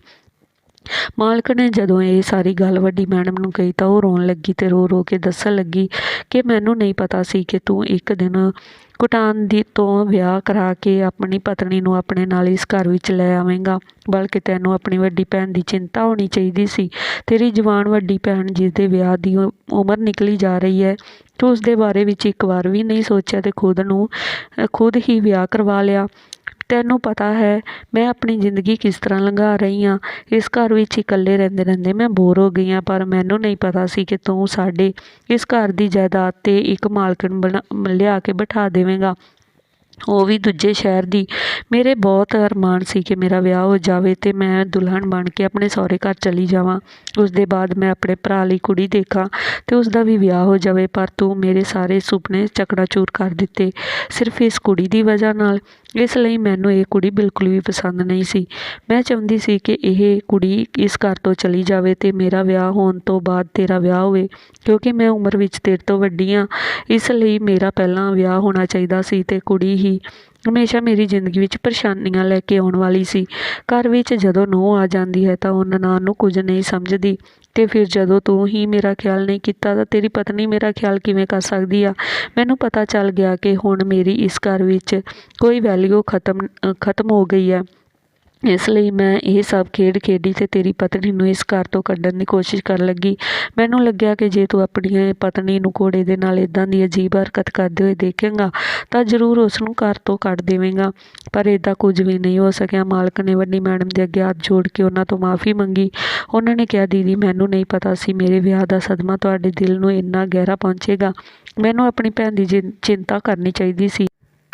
ਮਾਲਕ ਨੇ ਜਦੋਂ ਇਹ ਸਾਰੀ ਗੱਲ ਵੱਡੀ ਮੈਡਮ ਨੂੰ ਕਹੀ ਤਾਂ ਉਹ ਰੋਣ ਲੱਗੀ ਤੇ ਰੋ ਰੋ ਕੇ ਦੱਸਣ ਲੱਗੀ ਕਿ ਮੈਨੂੰ ਨਹੀਂ ਪਤਾ ਸੀ ਕਿ ਤੂੰ ਇੱਕ ਦਿਨ ਕੁਟਾਨ ਦੀ ਤੋਂ ਵਿਆਹ ਕਰਾ ਕੇ ਆਪਣੀ ਪਤਨੀ ਨੂੰ ਆਪਣੇ ਨਾਲ ਇਸ ਘਰ ਵਿੱਚ ਲੈ ਆਵੇਂਗਾ, ਬਲਕਿ ਤੈਨੂੰ ਆਪਣੀ ਵੱਡੀ ਭੈਣ ਦੀ ਚਿੰਤਾ ਹੋਣੀ ਚਾਹੀਦੀ ਸੀ। ਤੇਰੀ ਜਵਾਨ ਵੱਡੀ ਭੈਣ ਜਿਸ ਦੇ ਵਿਆਹ ਦੀ ਉਮਰ ਨਿਕਲੀ ਜਾ ਰਹੀ ਹੈ, ਤੂੰ ਉਸ ਦੇ ਬਾਰੇ ਵਿੱਚ ਇੱਕ ਵਾਰ ਵੀ ਨਹੀਂ ਸੋਚਿਆ ਤੇ ਖੁਦ ਨੂੰ, ਖੁਦ ਹੀ ਵਿਆਹ ਕਰਵਾ ਲਿਆ। ਤੈਨੂੰ ਪਤਾ ਹੈ ਮੈਂ ਆਪਣੀ ਜ਼ਿੰਦਗੀ ਕਿਸ ਤਰ੍ਹਾਂ ਲੰਘਾ ਰਹੀ ਹਾਂ। ਇਸ ਘਰ ਵਿੱਚ ਇਕੱਲੇ ਰਹਿੰਦੇ ਰਹਿੰਦੇ ਮੈਂ ਬੋਰ ਹੋ ਗਈ ਹਾਂ, ਪਰ ਮੈਨੂੰ ਨਹੀਂ ਪਤਾ ਸੀ ਕਿ ਤੂੰ ਸਾਡੇ ਇਸ ਘਰ ਦੀ ਜਾਇਦਾਦ ਤੇ ਇੱਕ ਮਾਲਕਣ ਬਣਾ, ਲਿਆ ਕੇ ਬਿਠਾ ਦੇਵੇਂਗਾ। ਉਹ ਵੀ ਦੂਜੇ ਸ਼ਹਿਰ ਦੀ। ਮੇਰੇ ਬਹੁਤ ਅਰਮਾਨ ਸੀ ਕਿ ਮੇਰਾ ਵਿਆਹ ਹੋ ਜਾਵੇ ਤੇ ਮੈਂ ਦੁਲਹਨ ਬਣ ਕੇ ਆਪਣੇ ਸਹੁਰੇ ਘਰ ਚਲੀ ਜਾਵਾਂ। ਉਸ ਦੇ ਬਾਅਦ ਮੈਂ ਆਪਣੇ ਭਰਾ ਲਈ ਕੁੜੀ ਦੇਖਾਂ ਤੇ ਉਸ ਦਾ ਵੀ ਵਿਆਹ ਹੋ ਜਾਵੇ, ਪਰ ਤੂੰ ਮੇਰੇ ਸਾਰੇ ਸੁਪਨੇ ਚਕੜਾਚੂਰ ਕਰ ਦਿੱਤੇ ਸਿਰਫ ਇਸ ਕੁੜੀ ਦੀ ਵਜ੍ਹਾ ਨਾਲ। ਇਸ ਲਈ ਮੈਨੂੰ ਇਹ ਕੁੜੀ ਬਿਲਕੁਲ ਵੀ ਪਸੰਦ ਨਹੀਂ ਸੀ। ਮੈਂ ਚਾਹੁੰਦੀ ਸੀ ਕਿ ਇਹ ਕੁੜੀ ਇਸ ਘਰ ਤੋਂ ਚਲੀ ਜਾਵੇ ਅਤੇ ਮੇਰਾ ਵਿਆਹ ਹੋਣ ਤੋਂ ਬਾਅਦ ਤੇਰਾ ਵਿਆਹ ਹੋਵੇ, ਕਿਉਂਕਿ ਮੈਂ ਉਮਰ ਵਿੱਚ ਤੇਰੇ ਤੋਂ ਵੱਡੀ ਹਾਂ। ਇਸ ਲਈ ਮੇਰਾ ਪਹਿਲਾਂ ਵਿਆਹ ਹੋਣਾ ਚਾਹੀਦਾ ਸੀ ਅਤੇ ਕੁੜੀ ਹੀ ਹਮੇਸ਼ਾ ਮੇਰੀ ਜ਼ਿੰਦਗੀ ਵਿੱਚ ਪਰੇਸ਼ਾਨੀਆਂ ਲੈ ਕੇ ਆਉਣ ਵਾਲੀ ਸੀ। ਘਰ ਵਿੱਚ ਜਦੋਂ ਨੂੰਹ ਆ ਜਾਂਦੀ ਹੈ ਤਾਂ ਉਹ ਨਨਾਣ ਨੂੰ ਕੁਝ ਨਹੀਂ ਸਮਝਦੀ। ਤੇ ਫਿਰ ਜਦੋਂ ਤੂੰ ਹੀ ਮੇਰਾ ਖਿਆਲ ਨਹੀਂ ਕੀਤਾ ਤਾਂ ਤੇਰੀ ਪਤਨੀ ਮੇਰਾ ਖਿਆਲ ਕਿਵੇਂ ਕਰ ਸਕਦੀ ਆ? ਮੈਨੂੰ ਪਤਾ ਚੱਲ ਗਿਆ ਕਿ ਹੁਣ ਮੇਰੀ ਇਸ ਘਰ ਵਿੱਚ ਕੋਈ ਵੈਲਿਊ ਖਤਮ ਖਤਮ ਹੋ ਗਈ ਹੈ। ਇਸ ਲਈ ਮੈਂ ਇਹ ਸਭ ਖੇਡ ਖੇਡੀ ਅਤੇ ਤੇਰੀ ਪਤਨੀ ਨੂੰ ਇਸ ਘਰ ਤੋਂ ਕੱਢਣ ਦੀ ਕੋਸ਼ਿਸ਼ ਕਰਨ ਲੱਗੀ। ਮੈਨੂੰ ਲੱਗਿਆ ਕਿ ਜੇ ਤੂੰ ਆਪਣੀ ਪਤਨੀ ਨੂੰ ਘੋੜੇ ਦੇ ਨਾਲ ਇੱਦਾਂ ਦੀ ਅਜੀਬ ਹਰਕਤ ਕਰਦੇ ਹੋਏ ਦੇਖੇਂਗਾ, ਤਾਂ ਜ਼ਰੂਰ ਉਸ ਨੂੰ ਘਰ ਤੋਂ ਕੱਢ ਦੇਵੇਂਗਾ। ਪਰ ਇੱਦਾਂ ਕੁਝ ਵੀ ਨਹੀਂ ਹੋ ਸਕਿਆ। ਮਾਲਕ ਨੇ ਵੱਡੀ ਮੈਡਮ ਦੇ ਅੱਗੇ ਹੱਥ ਜੋੜ ਕੇ ਉਹਨਾਂ ਤੋਂ ਮਾਫੀ ਮੰਗੀ। ਉਹਨਾਂ ਨੇ ਕਿਹਾ, ਦੀਦੀ, ਮੈਨੂੰ ਨਹੀਂ ਪਤਾ ਸੀ ਮੇਰੇ ਵਿਆਹ ਦਾ ਸਦਮਾ ਤੁਹਾਡੇ ਦਿਲ ਨੂੰ ਇੰਨਾ ਗਹਿਰਾ ਪਹੁੰਚੇਗਾ। ਮੈਨੂੰ ਆਪਣੀ ਭੈਣ ਦੀ ਜਿੰ- ਚਿੰਤਾ ਕਰਨੀ ਚਾਹੀਦੀ ਸੀ।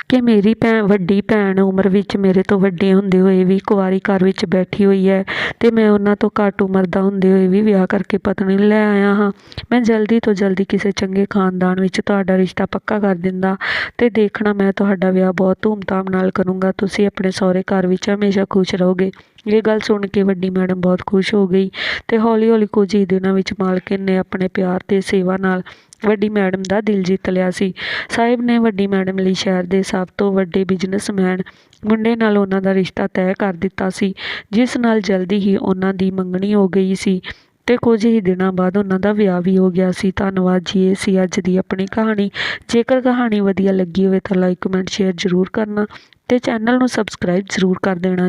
ਕਿ ਮੇਰੀ ਭੈਣ, ਵੱਡੀ ਭੈਣ ਉਮਰ ਵਿੱਚ ਮੇਰੇ ਤੋਂ ਵੱਡੇ ਹੁੰਦੇ ਹੋਏ ਵੀ ਕੁਆਰੀ ਘਰ ਵਿੱਚ ਬੈਠੀ ਹੋਈ ਹੈ ਅਤੇ ਮੈਂ ਉਹਨਾਂ ਤੋਂ ਘੱਟ ਉਮਰ ਦਾ ਹੁੰਦੇ ਹੋਏ ਵੀ ਵਿਆਹ ਕਰਕੇ ਪਤਨੀ ਲੈ ਆਇਆ ਹਾਂ। ਮੈਂ ਜਲਦੀ ਤੋਂ ਜਲਦੀ ਕਿਸੇ ਚੰਗੇ ਖਾਨਦਾਨ ਵਿੱਚ ਤੁਹਾਡਾ ਰਿਸ਼ਤਾ ਪੱਕਾ ਕਰ ਦਿੰਦਾ ਅਤੇ ਦੇਖਣਾ ਮੈਂ ਤੁਹਾਡਾ ਵਿਆਹ ਬਹੁਤ ਧੂਮਧਾਮ ਨਾਲ ਕਰੂੰਗਾ। ਤੁਸੀਂ ਆਪਣੇ ਸਹੁਰੇ ਘਰ ਵਿੱਚ ਹਮੇਸ਼ਾ ਖੁਸ਼ ਰਹੋਗੇ। ਇਹ ਗੱਲ ਸੁਣ ਕੇ ਵੱਡੀ ਮੈਡਮ ਬਹੁਤ ਖੁਸ਼ ਹੋ ਗਈ ਤੇ ਹੌਲੀ ਹੌਲੀ ਕੁਝ ਹੀ ਦਿਨਾਂ ਵਿੱਚ ਮਾਲਕਿਨ ਨੇ ਆਪਣੇ ਪਿਆਰ ਤੇ ਸੇਵਾ ਨਾਲ ਵੱਡੀ ਮੈਡਮ ਦਾ ਦਿਲ ਜਿੱਤ ਲਿਆ ਸੀ। ਸਾਹਿਬ ਨੇ ਵੱਡੀ ਮੈਡਮ ਲਈ ਸ਼ਹਿਰ ਦੇ ਸਭ ਤੋਂ ਵੱਡੇ ਬਿਜ਼ਨਸਮੈਨ ਮੁੰਡੇ ਨਾਲ ਉਹਨਾਂ ਦਾ ਰਿਸ਼ਤਾ ਤੈਅ ਕਰ ਦਿੱਤਾ ਸੀ, ਜਿਸ ਨਾਲ ਜਲਦੀ ਹੀ ਉਹਨਾਂ ਦੀ ਮੰਗਣੀ ਹੋ ਗਈ ਸੀ ਤੇ ਕੁਝ ਹੀ ਦਿਨਾਂ ਬਾਅਦ ਉਹਨਾਂ ਦਾ ਵਿਆਹ ਵੀ ਹੋ ਗਿਆ ਸੀ। ਧੰਨਵਾਦ ਜੀ, ਇਹ ਸੀ ਅੱਜ ਦੀ ਆਪਣੀ ਕਹਾਣੀ। ਜੇਕਰ ਕਹਾਣੀ ਵਧੀਆ ਲੱਗੀ ਹੋਵੇ ਤਾਂ ਲਾਈਕ, ਕਮੈਂਟ, ਸ਼ੇਅਰ ਜ਼ਰੂਰ ਕਰਨਾ ਤੇ ਚੈਨਲ ਨੂੰ ਸਬਸਕ੍ਰਾਈਬ ਜ਼ਰੂਰ ਕਰ ਦੇਣਾ।